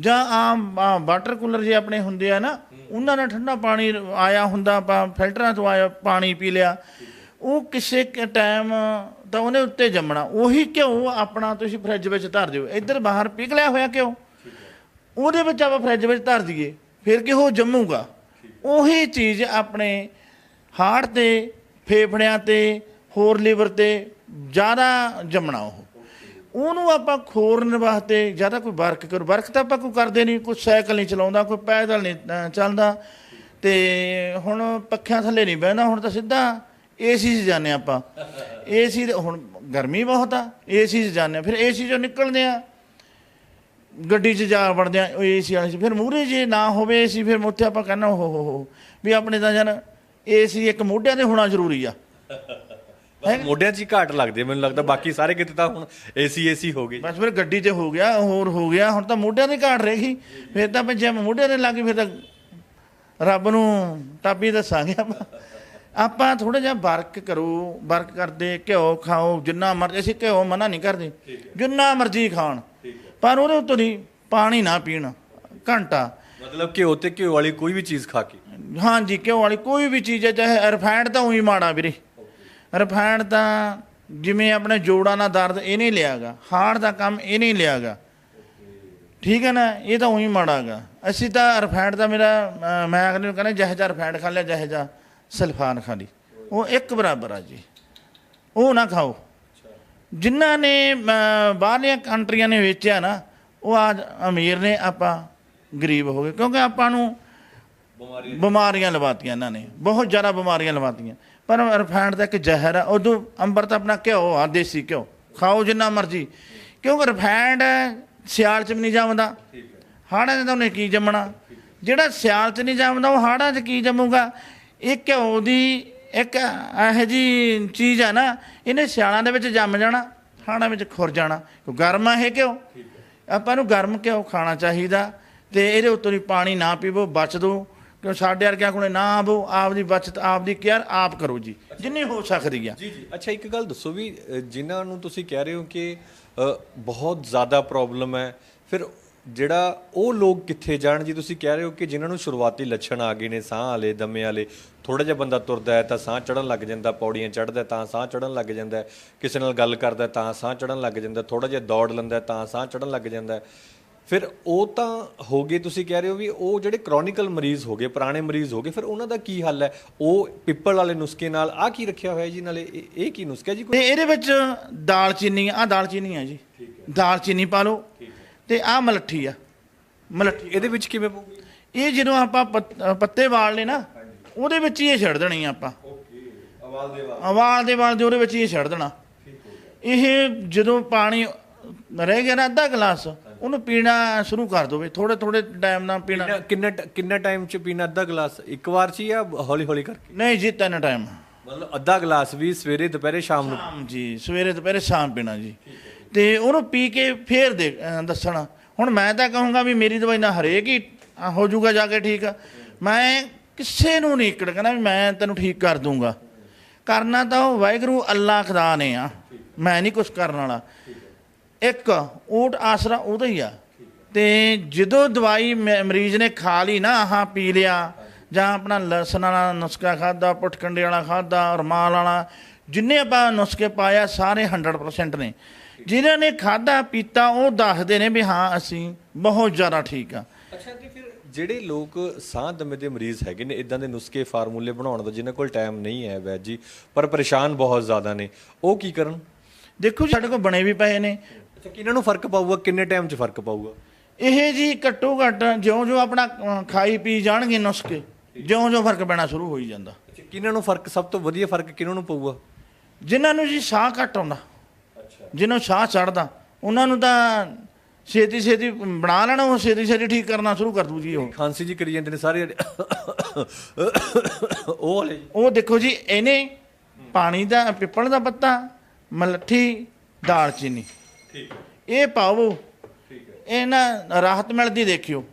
ਜਾਂ ਆਮ ਵਾਟਰ ਕੂਲਰ ਜੇ ਆਪਣੇ ਹੁੰਦੇ ਆ ਨਾ, ਉਹਨਾਂ ਨਾਲ ਠੰਡਾ ਪਾਣੀ ਆਇਆ ਹੁੰਦਾ, ਆਪਾਂ ਫਿਲਟਰਾਂ ਤੋਂ ਆਇਆ ਪਾਣੀ ਪੀ ਲਿਆ। ਉਹ ਕਿਸੇ ਟਾਈਮ ਤਾਂ ਉਹਨੇ ਉੱਤੇ ਜੰਮਣਾ। ਉਹੀ ਘਿਓ ਆਪਣਾ ਤੁਸੀਂ ਫਰਿੱਜ ਵਿੱਚ ਧਰ ਦਿਓ। ਇੱਧਰ ਬਾਹਰ ਪਿਘਲਿਆ ਹੋਇਆ ਘਿਓ। ਉਹਦੇ ਵਿੱਚ ਆਪਾਂ ਫਰਿੱਜ ਵਿੱਚ ਧਰ ਦਈਏ। ਫਿਰ ਕਿ ਉਹ ਜੰਮੂਗਾ। ਉਹੀ ਚੀਜ਼ ਆਪਣੇ ਹਾਰਟ ਤੇ, ਫੇਫੜਿਆਂ ਤੇ, ਹੋਰ ਲੀਵਰ ਤੇ ਜ਼ਿਆਦਾ ਜੰਮਣਾ ਉਹ। ਉਹਨੂੰ ਆਪਾਂ ਖੋਰਨ ਵਾਸਤੇ ਜ਼ਿਆਦਾ ਕੋਈ ਵਰਕ ਕਰ। ਵਰਕ ਤਾਂ ਆਪਾਂ ਕੋਈ ਕਰਦੇ ਨਹੀਂ, ਕੋਈ ਸਾਈਕਲ ਨਹੀਂ ਚਲਾਉਂਦਾ, ਕੋਈ ਪੈਦਲ ਨਹੀਂ ਚੱਲਦਾ। ਤੇ ਹੁਣ ਪੱਖਿਆਂ ਥੱਲੇ ਨਹੀਂ ਬਹਿੰਦਾ, ਹੁਣ ਤਾਂ ਸਿੱਧਾ ਏਸੀ 'ਚ ਜਾਂਦੇ ਆਪਾਂ। ਏਸੀ ਹੁਣ ਗਰਮੀ ਬਹੁਤ ਆ, ਏਸੀ 'ਚ ਜਾਂਦੇ ਆ ਫਿਰ ਏਸੀ 'ਚੋਂ ਨਿਕਲਦੇ ਆ ਗੱਡੀ 'ਚ ਜਾ ਵੜਦੇ ਆ ਏਸੀ ਵਾਲੇ 'ਚ। ਫਿਰ ਮੂਹਰੇ ਜੇ ਨਾ ਹੋਵੇ ਏਸੀ, ਫਿਰ ਉੱਥੇ ਆਪਾਂ ਕਹਿੰਦਾ ਹੋ ਹੋ ਹੋ ਵੀ ਆਪਣੇ ਤਾਂ ਯਾਰ ਏਸੀ ਇੱਕ ਮੋਢਿਆਂ ਤੇ ਹੋਣਾ ਜ਼ਰੂਰੀ ਆ। ਮੋਢਿਆਂ 'ਚ ਹੀ ਘਾਟ ਲੱਗਦੀ ਹੈ ਮੈਨੂੰ ਲੱਗਦਾ ਬਾਕੀ ਸਾਰੇ ਕਿਤੇ ਤਾਂ ਹੁਣ ਏਸੀ ਏਸੀ ਹੋ ਗਏ। ਬਸ ਫਿਰ ਗੱਡੀ ਤੇ ਹੋ ਗਿਆ ਹੋਰ ਹੋ ਗਿਆ ਹੁਣ ਤਾਂ ਮੋਢਿਆਂ ਤੇ ਘਾਟ ਰਹਿ ਗਈ। ਫਿਰ ਤਾਂ ਜੇ ਮੋਢਿਆਂ ਤੇ ਲੱਗ ਗਈ ਫਿਰ ਤਾਂ ਰੱਬ ਨੂੰ ਟਾਪੀ ਦੱਸਾਂਗੇ ਆਪਾਂ। ਆਪਾਂ ਥੋੜਾ ਜਿਹਾ ਵਰਕ ਕਰੋ ਵਰਕ ਕਰਦੇ ਘਿਓ ਖਾਓ ਜਿੰਨਾ ਮਰਜ਼ੀ ਅਸੀਂ ਘਿਓ ਮਨਾ ਨਹੀਂ ਕਰਦੇ। ਜਿੰਨਾ ਮਰਜ਼ੀ ਖਾਣ ਪਰ ਉਹਦੇ ਉੱਤੋਂ ਦੀ ਪਾਣੀ ਨਾ ਪੀਣ ਘੰਟਾ। ਮਤਲਬ ਘਿਓ ਤੇ ਘਿਓ ਵਾਲੀ ਕੋਈ ਵੀ ਚੀਜ਼ ਖਾ ਕੇ। ਹਾਂਜੀ ਘਿਓ ਵਾਲੀ ਕੋਈ ਵੀ ਚੀਜ਼ ਹੈ ਚਾਹੇ ਰਿਫਾਈਨਡ ਤਾਂ ਉਹੀ ਮਾੜਾ ਵੀਰੇ। ਰਿਫਾਈਨਡ ਤਾਂ ਜਿਵੇਂ ਆਪਣੇ ਜੋੜਾਂ ਨਾਲ ਦਰਦ ਇਹ ਨਹੀਂ ਲਿਆਗਾ ਹਾਰਟ ਦਾ ਕੰਮ ਇਹ ਨਹੀਂ ਲਿਆਗਾ। ਠੀਕ ਹੈ ਨਾ? ਇਹ ਤਾਂ ਉਹੀ ਮਾੜਾਗਾ ਅਸੀਂ ਤਾਂ ਰਿਫਾਈਨਡ ਦਾ ਮੇਰਾ ਮੈਂ ਅਗਲੇ ਨੂੰ ਕਹਿੰਦਾ, ਜਿਹੇ ਜਿਹਾ ਖਾ ਲਿਆ, ਜਿਹੇ ਸਲਫਾਨ ਖਾ ਲਈ। ਉਹ ਇੱਕ ਬਰਾਬਰ ਆ ਜੀ। ਉਹ ਨਾ ਖਾਓ। ਜਿਨ੍ਹਾਂ ਨੇ ਬਾਹਰਲੀਆਂ ਕੰਟਰੀਆਂ ਨੇ ਵੇਚਿਆ ਨਾ, ਉਹ ਅੱਜ ਅਮੀਰ ਨੇ, ਆਪਾਂ ਗਰੀਬ ਹੋ ਗਏ। ਕਿਉਂਕਿ ਆਪਾਂ ਨੂੰ ਬਿਮਾਰੀਆਂ ਲਵਾਤੀਆਂ ਇਹਨਾਂ ਨੇ। ਬਹੁਤ ਜ਼ਿਆਦਾ ਬਿਮਾਰੀਆਂ ਲਵਾਤੀਆਂ। ਪਰ ਰਿਫਾਈਨਡ ਦਾ ਇੱਕ ਜ਼ਹਿਰ ਆ, ਉਦੋਂ ਅੰਬਰ ਤਾਂ ਆਪਣਾ ਘਿਓ ਆ, ਦੇਸੀ ਘਿਓ। ਖਾਓ ਜਿੰਨਾ ਮਰਜ਼ੀ। ਕਿਉਂਕਿ ਰਿਫਾਈਨਡ ਸਿਆਲ ਚ ਵੀ ਨਹੀਂ ਜੰਮਦਾ। ਹਾੜਾਂ 'ਚ ਤਾਂ ਉਹਨੇ ਕੀ ਜੰਮਣਾ? ਜਿਹੜਾ ਸਿਆਲ 'ਚ ਨਹੀਂ ਜੰਮਦਾ, ਉਹ ਹਾੜਾਂ 'ਚ ਕੀ ਜੰਮੂਗਾ? ਇਹ ਘਿਓ ਦੀ ਇੱਕ ਇਹੋ ਜੀ ਚੀਜ਼ ਆ ਨਾ, ਇਹਨੇ ਸਿਆਲਾਂ ਦੇ ਵਿੱਚ ਜੰਮ ਜਾਣਾ, ਹਾੜਾਂ ਵਿੱਚ ਖੁਰ ਜਾਣਾ। ਗਰਮ ਆ ਇਹ ਘਿਓ? ਆਪਾਂ ਨੂੰ ਗਰਮ ਘਿਓ ਖਾਣਾ ਚਾਹੀਦਾ ਤੇ ਇਹਦੇ ਉੱਤੋਂ ਦੀ ਪਾਣੀ ਨਾ ਪੀਵੋ, ਬਚ ਦੋ। ਕਿਉਂ ਸਾਡੇ ਵਰਗਿਆਂ ਕੋਲੇ ਨਾ ਆਵੋ? ਆਪਦੀ ਬਚਤ ਆਪਦੀ ਕੇਅਰ ਆਪ ਕਰੋ ਜੀ। ਜਿੰਨੀ ਹੋ ਸਕਦੀ ਆ। ਜੀ ਜੀ। ਅੱਛਾ ਇੱਕ ਗੱਲ ਦੱਸੋ ਵੀ ਜਿਨ੍ਹਾਂ ਨੂੰ ਤੁਸੀਂ ਕਹਿ ਰਹੇ ਹੋ ਕਿ ਬਹੁਤ ਜ਼ਿਆਦਾ ਪ੍ਰੋਬਲਮ ਹੈ ਫਿਰ ਜਿਹੜਾ ਉਹ ਲੋਕ ਕਿੱਥੇ ਜਾਣ? ਜੀ ਤੁਸੀਂ ਕਹਿ ਰਹੇ ਹੋ ਕਿ ਜਿਨ੍ਹਾਂ ਨੂੰ ਸ਼ੁਰੂਆਤੀ ਲੱਛਣ ਆ ਗਏ ਨੇ ਸਾਹ ਵਾਲੇ ਦਮੇ ਵਾਲੇ ਥੋੜਾ ਜਿਹਾ ਬੰਦਾ ਤੁਰਦਾ ਹੈ ਤਾਂ ਸਾਹ ਚੜਨ ਲੱਗ ਜਾਂਦਾ ਪੌੜੀਆਂ ਚੜਦਾ ਤਾਂ ਸਾਹ ਚੜਨ ਲੱਗ ਜਾਂਦਾ ਕਿਸੇ ਨਾਲ ਗੱਲ ਕਰਦਾ ਤਾਂ ਸਾਹ ਚੜਨ ਲੱਗ ਜਾਂਦਾ ਥੋੜਾ ਜਿਹਾ ਦੌੜ ਲੈਂਦਾ ਤਾਂ ਸਾਹ ਚੜਨ ਲੱਗ ਜਾਂਦਾ। ਫਿਰ ਉਹ ਤਾਂ ਹੋ ਗਏ ਤੁਸੀਂ ਕਹਿ ਰਹੇ ਹੋ ਵੀ ਉਹ ਜਿਹੜੇ ਕ੍ਰੋਨਿਕਲ ਮਰੀਜ਼ ਹੋ ਗਏ ਪੁਰਾਣੇ ਮਰੀਜ਼ ਹੋ ਗਏ ਫਿਰ ਉਹਨਾਂ ਦਾ ਕੀ ਹੱਲ ਹੈ? ਉਹ ਪਿੱਪਲ ਵਾਲੇ ਨੁਸਖੇ ਨਾਲ ਆ ਕੀ ਰੱਖਿਆ ਹੋਇਆ ਜੀ ਨਾਲੇ? ਇਹ- ਕੀ ਨੁਸਖਾ ਜੀ ਕੋਈ? ਤੇ ਇਹਦੇ ਵਿੱਚ ਦਾਲਚੀਨੀ ਆ ਦਾਲਚੀਨੀ ਆ ਜੀ। ਦਾਲਚੀਨੀ ਪਾ ਲਓ ਤੇ ਆ ਮਲੱਠੀ ਆ। ਮਲੱਠੀ। ਇਹਦੇ ਵਿੱਚ ਕਿਵੇਂ ਪਊਗੀ? ਇਹ ਜਦੋਂ ਆਪਾਂ ਪੱਤ- ਵਾਲ ਨੇ ਨਾ ਉਹਦੇ ਵਿੱਚ ਹੀ ਇਹ ਛੱਡ ਦੇਣੀ ਆ ਆਪਾਂ। ਓਕੇ ਆਵਾਜ਼ ਦੇ ਆਵਾਜ਼ ਅਵਾਲ ਦੇ ਵਾਲ ਦੇ ਉਹਦੇ ਵਿੱਚ ਹੀ ਇਹ ਛੱਡ ਦੇਣਾ। ਇਹ ਜਦੋਂ ਪਾਣੀ ਰਹਿ ਗਿਆ ਨਾ ਅੱਧਾ ਗਲਾਸ ਉਹਨੂੰ ਪੀਣਾ ਸ਼ੁਰੂ ਕਰ ਦੋਵੇ ਥੋੜੇ ਥੋੜੇ ਟਾਈਮ ਨਾਲ ਪੀਣਾ। ਕਿੰਨਾ ਕਿੰਨਾ ਟਾਈਮ ਚ ਪੀਣਾ ਅੱਧਾ ਗਲਾਸ? ਇੱਕ ਵਾਰ ਚ ਜਾਂ ਹੌਲੀ ਹੌਲੀ ਕਰਕੇ? ਨਹੀਂ ਜੀ ਤਿੰਨ ਟਾਈਮ ਮਤਲਬ ਅੱਧਾ ਗਲਾਸ ਵੀ ਸਵੇਰੇ ਦੁਪਹਿਰੇ ਸ਼ਾਮ ਨੂੰ? ਜੀ ਸਵੇਰੇ ਦੁਪਹਿਰੇ ਸ਼ਾਮ ਪੀਣਾ ਜੀ। ਤੇ ਉਹਨੂੰ ਪੀ ਕੇ ਫੇਰ ਦੇ ਦੱਸਣਾ। ਹੁਣ ਮੈਂ ਤਾਂ ਕਹੂੰਗਾ ਵੀ ਮੇਰੀ ਦਵਾਈ ਨਾਲ ਹਰੇਕ ਹੀ ਹੋ ਜਾਊਗਾ ਜਾ ਕੇ ਠੀਕ ਮੈਂ ਕਿਸੇ ਨੂੰ ਨਹੀਂ ਇਕੜ ਕਹਿੰਦਾ ਵੀ ਮੈਂ ਤੈਨੂੰ ਠੀਕ ਕਰ ਦੂੰਗਾ। ਕਰਨਾ ਤਾਂ ਉਹ ਵਾਹਿਗੁਰੂ ਅੱਲਾ ਖੁਦਾ ਨੇ ਆ। ਮੈਂ ਨਹੀਂ ਕੁਝ ਕਰਨ ਵਾਲਾ। ਇੱਕ ਊਟ ਆਸਰਾ ਉਹਦਾ ਹੀ ਆ। ਤੇ ਜਦੋਂ ਦਵਾਈ ਮਰੀਜ਼ ਨੇ ਖਾ ਲਈ ਨਾ ਆਹ ਪੀ ਲਿਆ ਜਾਂ ਆਪਣਾ ਲਸਣ ਵਾਲਾ ਨੁਸਖਾ ਖਾਦਾ ਪੁੱਟਕੰਡੇ ਵਾਲਾ ਖਾਦਾ ਰਮਾਲ ਵਾਲਾ ਜਿੰਨੇ ਆਪਾਂ ਨੁਸਖੇ ਪਾਇਆ ਸਾਰੇ 100% ਨੇ। ਜਿਨ੍ਹਾਂ ਨੇ ਖਾਦਾ ਪੀਤਾ ਉਹ ਦੱਸਦੇ ਨੇ ਵੀ ਹਾਂ ਅਸੀਂ ਬਹੁਤ ਜ਼ਿਆਦਾ ਠੀਕ ਆ। ਅੱਛਾ ਤੇ ਫਿਰ ਜਿਹੜੇ ਲੋਕ ਸਾਹ ਦਮੇ ਦੇ ਮਰੀਜ਼ ਹੈਗੇ ਨੇ ਇਦਾਂ ਦੇ ਨੁਸਖੇ ਫਾਰਮੂਲੇ ਬਣਾਉਣ ਦਾ ਜਿਨ੍ਹਾਂ ਕੋਲ ਟਾਈਮ ਨਹੀਂ ਹੈ ਵੈਦ ਜੀ ਪਰ ਪਰੇਸ਼ਾਨ ਬਹੁਤ ਜ਼ਿਆਦਾ ਨੇ ਉਹ ਕੀ ਕਰਨ? ਦੇਖੋ ਸਾਡੇ ਕੋਲ ਬਣੇ ਵੀ ਪਏ ਨੇ। ਅੱਛਾ ਕਿਹਨਾਂ ਨੂੰ ਫ਼ਰਕ ਪਾਊਗਾ? ਕਿੰਨੇ ਟਾਈਮ 'ਚ ਫ਼ਰਕ ਪਾਊਗਾ? ਇਹ ਜੀ ਘੱਟੋ ਘੱਟ ਜਿਉਂ-ਜਿਉਂ ਆਪਣਾ ਅ, ਖਾਈ ਪੀ ਜਾਣਗੇ ਨੁਸਖੇ ਜਿਉਂ-ਜਿਉਂ ਫ਼ਰਕ ਪੈਣਾ ਸ਼ੁਰੂ ਹੋਈ ਜਾਂਦਾ। ਅੱਛਾ ਕਿਹਨਾਂ ਨੂੰ ਫ਼ਰਕ ਸਭ ਤੋਂ ਵਧੀਆ ਫ਼ਰਕ ਕਿਹਨਾਂ ਨੂੰ ਪਊਗਾ? ਜਿਨ੍ਹਾਂ ਨੂੰ ਜੀ ਸਾਹ ਘੱਟ ਆਉਂਦਾ ਅੱਛਾ। ਜਿਹਨੂੰ ਸਾਹ ਚੜਦਾ ਉਹਨਾਂ ਨੂੰ ਤਾਂ ਛੇਤੀ ਛੇਤੀ ਬਣਾ ਲੈਣਾ ਉਹ ਛੇਤੀ ਛੇਤੀ ਠੀਕ ਕਰਨਾ ਸ਼ੁਰੂ ਕਰ ਦੂ ਜੀ ਉਹ। ਖਾਂਸੀ ਜੀ ਕਰੀ ਜਾਂਦੇ ਨੇ ਸਾਰੇ ਉਹ ਵਾਲੇ ਜੀ। ਉਹ ਦੇਖੋ ਜੀ ਇਹਨੇ ਪਾਣੀ ਦਾ ਪਿੱਪਲ ਦਾ ਪੱਤਾ ਮਲੱਠੀ ਦਾਲਚੀਨੀ। ਠੀਕ ਇਹ ਪਾਵੋ ਠੀਕ ਹੈ। ਇਹ ਨਾ ਰਾਹਤ ਮਿਲਦੀ ਦੇਖਿਓ।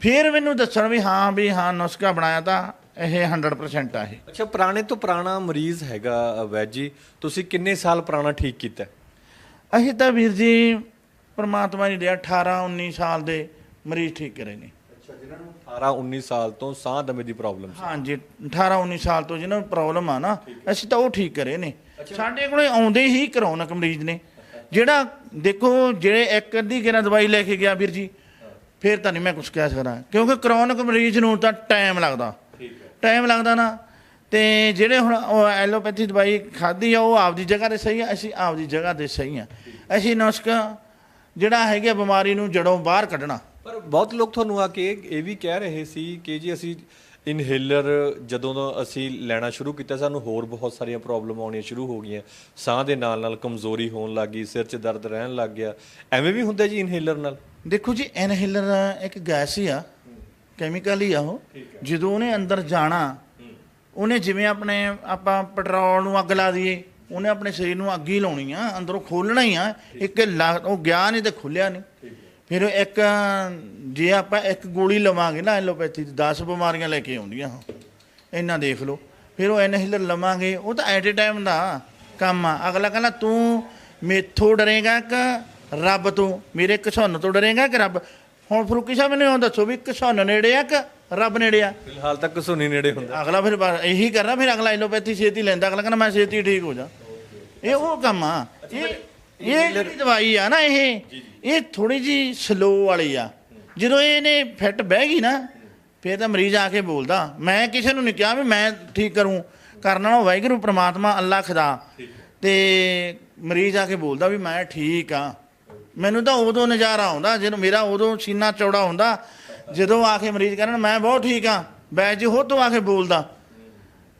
ਫਿਰ ਮੈਨੂੰ ਦੱਸਣ ਵੀ ਹਾਂ ਵੀ ਹਾਂ ਨੁਸਖਾ ਬਣਾਇਆ ਤਾਂ ਇਹ 100% ਆ ਇਹ। ਅੱਛਾ ਪੁਰਾਣੇ ਤੋਂ ਪੁਰਾਣਾ ਮਰੀਜ਼ ਹੈਗਾ ਵੈਦ ਜੀ ਤੁਸੀਂ ਕਿੰਨੇ ਸਾਲ ਪੁਰਾਣਾ ਠੀਕ ਕੀਤਾ? ਅਸੀਂ ਤਾਂ ਵੀਰ ਜੀ ਪ੍ਰਮਾਤਮਾ ਨੇ ਦਿਆ 18 19 ਸਾਲ ਦੇ ਮਰੀਜ਼ ਠੀਕ ਕਰੇ ਨੇ। ਅੱਛਾ ਜਿਨ੍ਹਾਂ ਨੂੰ 18 19 ਸਾਲ ਤੋਂ ਸਾਹ ਦਮੇ ਦੀ ਪ੍ਰੋਬਲਮ ਸੀ। ਹਾਂਜੀ 18 19 ਸਾਲ ਤੋਂ ਜਿਹਨਾਂ ਨੂੰ ਪ੍ਰੋਬਲਮ ਆ ਨਾ ਅਸੀਂ ਤਾਂ ਉਹ ਠੀਕ ਕਰੇ ਨੇ। ਸਾਡੇ ਕੋਲੇ ਆਉਂਦੇ ਹੀ ਕਰੋਨਕ ਮਰੀਜ਼ ਨੇ। ਜਿਹੜਾ ਦੇਖੋ ਜਿਹੜੇ ਇੱਕ ਅੱਧੀ ਕਿਰਾ ਦਵਾਈ ਲੈ ਕੇ ਗਿਆ ਵੀਰ ਜੀ ਫਿਰ ਤਾਂ ਨਹੀਂ ਮੈਂ ਕੁਝ ਕਹਿ ਸਕਦਾ। ਕਿਉਂਕਿ ਕਰੋਨਕ ਮਰੀਜ਼ ਨੂੰ ਤਾਂ ਟਾਈਮ ਲੱਗਦਾ। ਠੀਕ ਹੈ। ਟਾਈਮ ਲੱਗਦਾ ਨਾ। ਤੇ ਜਿਹੜੇ ਹੁਣ ਉਹ ਐਲੋਪੈਥੀ ਦਵਾਈ ਖਾਦੀ ਆ ਉਹ ਆਪਦੀ ਜਗ੍ਹਾ ਤੇ ਸਹੀ ਆ ਅਸੀਂ ਆਪਦੀ ਜਗ੍ਹਾ ਤੇ ਸਹੀ ਆ। ਅਸੀਂ ਨੁਸਖਾ ਜਿਹੜਾ ਹੈਗਾ ਬਿਮਾਰੀ ਨੂੰ ਜੜੋਂ ਬਾਹਰ ਕੱਢਣਾ। ਪਰ ਬਹੁਤ ਲੋਕ ਤੁਹਾਨੂੰ ਆ ਕੇ ਇਹ ਵੀ ਕਹਿ ਰਹੇ ਸੀ ਕਿ ਜੀ ਅਸੀਂ ਇਨਹੇਲਰ ਜਦੋਂ ਦਾ ਅਸੀਂ ਲੈਣਾ ਸ਼ੁਰੂ ਕੀਤਾ ਸਾਨੂੰ ਹੋਰ ਬਹੁਤ ਸਾਰੀਆਂ ਪ੍ਰੋਬਲਮ ਆਉਣੀਆਂ ਸ਼ੁਰੂ ਹੋ ਗਈਆਂ। ਸਾਹ ਦੇ ਨਾਲ ਨਾਲ ਕਮਜ਼ੋਰੀ ਹੋਣ ਲੱਗ ਗਈ ਸਿਰ 'ਚ ਦਰਦ ਰਹਿਣ ਲੱਗ ਗਿਆ। ਐਵੇਂ ਵੀ ਹੁੰਦਾ ਜੀ ਇਨਹੇਲਰ ਨਾਲ? ਦੇਖੋ ਜੀ ਇਨਹੇਲਰ ਇੱਕ ਗੈਸ ਹੀ ਆ ਕੈਮੀਕਲ ਹੀ ਆ ਉਹ। ਜਦੋਂ ਉਹਨੇ ਅੰਦਰ ਜਾਣਾ ਉਹਨੇ ਜਿਵੇਂ ਆਪਣੇ ਆਪਾਂ ਪੈਟਰੋਲ ਨੂੰ ਅੱਗ ਲਾ ਦਈਏ ਉਹਨੇ ਆਪਣੇ ਸਰੀਰ ਨੂੰ ਅੱਗ ਹੀ ਲਾਉਣੀ ਆ ਅੰਦਰੋਂ ਖੋਲਣਾ ਹੀ ਆ। ਇੱਕ ਉਹ ਗਿਆ ਨਹੀਂ ਤੇ ਖੁੱਲਿਆ ਨਹੀਂ। ਫਿਰ ਇੱਕ ਜੇ ਆਪਾਂ ਇੱਕ ਗੋਲੀ ਲਵਾਂਗੇ ਨਾ ਐਲੋਪੈਥੀ ਦੀ 10 ਬਿਮਾਰੀਆਂ ਲੈ ਕੇ ਆਉਂਦੀਆਂ ਉਹ। ਇੰਨਾ ਦੇਖ ਲਓ। ਫਿਰ ਉਹ ਇਨਹੇਲਰ ਲਵਾਂਗੇ। ਉਹ ਤਾਂ ਐਟ ਏ ਟਾਈਮ ਦਾ ਕੰਮ ਆ। ਅਗਲਾ ਕਹਿੰਦਾ ਤੂੰ ਮੇਥੋਂ ਡਰੇਗਾ ਕਿ ਰੱਬ ਤੋਂ? ਮੇਰੇ ਘਸੁੰਨ ਤੋਂ ਡਰੇਗਾ ਕਿ ਰੱਬ? ਹੁਣ ਫਰੂਕੀ ਸਾਹਿਬ ਨੇ ਉਹ ਦੱਸੋ ਵੀ ਘਸੁੰਨ ਨੇੜੇ ਆ ਕਿ ਰੱਬ ਨੇੜੇ ਆ? ਫਿਲਹਾਲ ਤੱਕ ਸੁਣੀ ਨੇੜੇ ਹੁੰਦਾ। ਅਗਲਾ ਫਿਰ ਇਹੀ ਕਰਨਾ ਫਿਰ ਅਗਲਾ ਐਲੋਪੈਥੀ ਛੇਤੀ ਲੈਂਦਾ। ਅਗਲਾ ਕਹਿੰਦਾ ਮੈਂ ਛੇਤੀ ਠੀਕ ਹੋ ਜਾ। ਇਹ ਉਹ ਕੰਮ ਆ। ਇਹ ਇਹ ਜਿਹੜੀ ਦਵਾਈ ਆ ਨਾ ਇਹ ਇਹ ਥੋੜੀ ਜੀ ਸਲੋ ਵਾਲੀ ਆ। ਜਦੋਂ ਇਹਨੇ ਫਿੱਟ ਬਹਿ ਗਈ ਨਾ ਫਿਰ ਤਾਂ ਮਰੀਜ਼ ਆ ਕੇ ਬੋਲਦਾ। ਮੈਂ ਕਿਸੇ ਨੂੰ ਨਹੀਂ ਕਿਹਾ ਵੀ ਮੈਂ ਠੀਕ ਕਰੂੰ। ਕਰਨ ਵਾਲਾ ਵਾਹਿਗੁਰੂ ਪ੍ਰਮਾਤਮਾ ਅੱਲਾ ਖੁਦਾ। ਤੇ ਮਰੀਜ਼ ਆ ਕੇ ਬੋਲਦਾ ਵੀ ਮੈਂ ਠੀਕ ਆ। ਮੈਨੂੰ ਤਾਂ ਉਦੋਂ ਨਜ਼ਾਰਾ ਆਉਂਦਾ ਜਦੋਂ ਮੇਰਾ ਉਦੋਂ ਸੀਨਾ ਚੌੜਾ ਹੁੰਦਾ ਜਦੋਂ ਆ ਕੇ ਮਰੀਜ਼ ਕਰਨ ਮੈਂ ਬਹੁਤ ਠੀਕ ਆ। ਬੈਜ ਜੀ ਹੋ ਤੋਂ ਆ ਕੇ ਬੋਲਦਾ।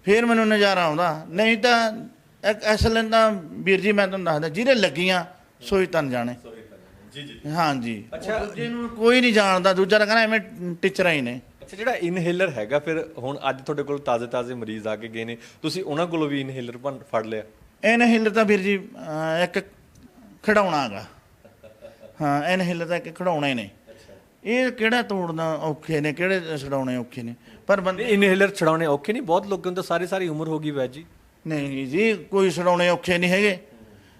ਫਿਰ ਮੈਨੂੰ ਨਜ਼ਾਰਾ ਆਉਂਦਾ। ਨਹੀਂ ਤਾਂ ਇੱਕ ਅਸਲ ਤਾਂ ਵੀਰ ਜੀ ਮੈਂ ਤੁਹਾਨੂੰ ਦੱਸਦਾ ਜਿਹਦੇ ਲੱਗੀਆਂ ਸੋਈ ਤਨ ਜਾਣੇ। ਜੀ ਜੀ। ਹਾਂਜੀ ਅੱਛਾ। ਦੂਜੇ ਨੂੰ ਕੋਈ ਨਹੀਂ ਜਾਣਦਾ ਦੂਜਾ ਤਾਂ ਕਹਿੰਦਾ ਐਵੇਂ ਟੀਚਰਾਂ ਹੀ ਨੇ। ਅੱਛਾ ਜਿਹੜਾ ਇਨਹੇਲਰ ਹੈਗਾ ਫਿਰ ਹੁਣ ਅੱਜ ਤੁਹਾਡੇ ਕੋਲ ਤਾਜ਼ੇ-ਤਾਜ਼ੇ ਮਰੀਜ਼ ਆ ਕੇ ਗਏ ਨੇ ਤੁਸੀਂ ਉਹਨਾਂ ਕੋਲੋਂ ਵੀ ਇਨਹੇਲਰ ਫੜ ਲਿਆ? ਇਨਹੇਲਰ ਤਾਂ ਵੀਰ ਜੀ ਇੱਕ ਖਿਡੌਣਾ ਹੈਗਾ। ਹਾਂ ਇਨਹੇਲਰ ਤਾਂ ਇੱਕ ਖਿਡੌਣਾ ਹੀ ਨੇ। ਇਹ ਕਿਹੜਾ ਤੋੜਨਾ ਔਖੇ ਨੇ ਕਿਹੜੇ ਛਡਾਉਣੇ ਔਖੇ ਨੇ? ਪਰ ਬੰਦੇ ਇਨਹੇਲਰ ਛਡਾਉਣੇ ਔਖੇ ਨਹੀਂ ਬਹੁਤ ਲੋਕਾਂ ਨੂੰ ਤਾਂ ਸਾਰੀ ਸਾਰੀ ਉਮਰ ਹੋ ਗਈ ਵੈ ਜੀ। ਨਹੀਂ ਜੀ ਕੋਈ ਛਡਾਉਣੇ ਔਖੇ ਨਹੀਂ ਹੈਗੇ।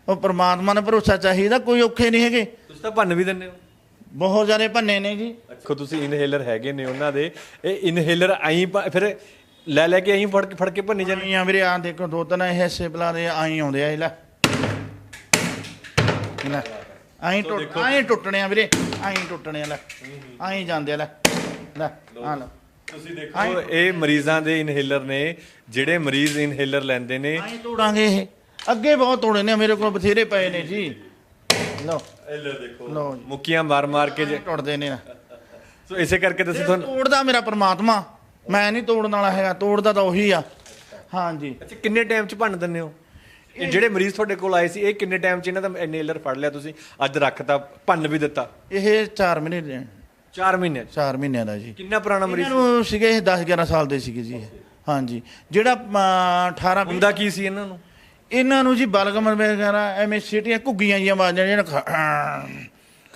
ਉਹ ਪ੍ਰਮਾਤਮਾ ਨੇ ਭਰੋਸਾ ਚਾਹੀਦਾ ਕੋਈ ਔਖੇ ਨਹੀਂ ਹੈਗੇ। ਤੁਸੀਂ ਤਾਂ ਭੰਨ ਵੀ ਦਿੰਦੇ ਹੋ। ਬਹੁਤ ਜ਼ਿਆਦਾ ਭੰਨੇ ਨੇ ਜੀ। ਦੇਖੋ ਤੁਸੀਂ ਇਨਹੇਲਰ ਹੈਗੇ ਨੇ ਉਹਨਾਂ ਦੇ। ਇਹ ਇਨਹੇਲਰ ਆਈ ਫਿਰ ਲੈ ਲੈ ਕੇ ਆਈ ਫੜ ਕੇ ਫੜ ਕੇ ਭੰਨੀ ਜਾਂਦੇ। ਜਾਨੀਆਂ ਵੀਰੇ ਆ ਦੇਖੋ ਦੋ ਤਿੰਨ ਇਹ ਸਿਪਲਾ ਦੇ ਆਈ ਆਉਂਦੇ ਆ ਇਹ ਲੈ। ਲੈ। ਆਈ ਟੁੱਟ ਆਈ ਟੁੱਟਣੇ ਆ ਵੀਰੇ। ਆਈ ਟੁੱਟਣੇ ਆ ਲੈ। ਆਈ ਜਾਂਦੇ ਆ ਲੈ। ਲੈ ਆ ਲੈ ਤੁਸੀਂ ਦੇਖੋ। ਇਹ ਮਰੀਜ਼ਾਂ ਦੇ ਇਨਹੇਲਰ ਨੇ ਜਿਹੜੇ ਮਰੀਜ਼ ਇਨਹੇਲਰ ਲੈਂਦੇ ਨੇ। ਆਈ ਤੋੜਾਂਗੇ ਇਹ। ਅੱਗੇ ਬਹੁਤ ਤੋੜੇ ਨੇ ਮੇਰੇ ਕੋਲ ਬਥੇਰੇ ਪਏ ਨੇ ਜੀ। ਲਓ। ਦੇਖੋ। ਲਓ ਜੀ। ਮੁੱਕੀਆਂ ਮਾਰ ਮਾਰ ਕੇ ਜੇ- ਟੁੱਟਦੇ ਨੇ। ਸੋ ਇਸੇ ਕਰਕੇ ਤੁਸੀਂ ਇਹ ਤੁਹਾਨੂੰ ਤੋੜਦਾ ਮੇਰਾ ਪ੍ਰਮਾਤਮਾ। ਮੈਂ ਨਹੀਂ ਤੋੜਨ ਵਾਲਾ ਹੈਗਾ ਤੋੜਦਾ ਤਾਂ ਉਹੀ ਆ। ਹਾਂਜੀ ਅੱਛਾ ਕਿੰਨੇ ਟਾਈਮ ਚ ਭੰਨ ਦਿੰਦੇ ਹੋ? ਇਹ ਜਿਹੜੇ ਮਰੀਜ਼ ਤੁਹਾਡੇ ਕੋਲ ਆਏ ਸੀ ਇਹ ਕਿੰਨੇ ਟਾਈਮ ਚ ਇਹਨਾਂ ਦਾ ਇਨਹੇਲਰ ਫੜ ਲਿਆ ਤੁਸੀਂ? ਅੱਜ ਰੱਖਤਾ ਭੰਨ ਵੀ ਦਿੱਤਾ। ਇਹ 4 ਮਹੀਨੇ ਦੇ 4 ਮਹੀਨੇ 'ਚ। 4 ਮਹੀਨਿਆਂ ਦਾ ਜੀ। ਕਿੰਨਾ ਪੁਰਾਣਾ ਮਰੀਜ਼ ਇਹਨਾਂ ਨੂੰ ਸੀਗੇ ਇਹ 10 11 ਸਾਲ ਦੇ ਸੀਗੇ ਜੀ ਇਹ। ਹਾਂਜੀ। ਜਿਹੜਾ ਅਮ, 18 ਹੁੰਦਾ ਕੀ ਸੀ ਇਹਨਾਂ ਨੂੰ? ਇਹਨਾਂ ਨੂੰ ਜੀ ਬਲਗਮ ਵਗੈਰਾ ਐਵੇਂ ਸੀਟੀਆਂ ਘੁੱਗੀਆਂ ਜੀਆਂ ਵੱਜਦੀਆਂ ਜਿਹੜੀਆਂ ਖ-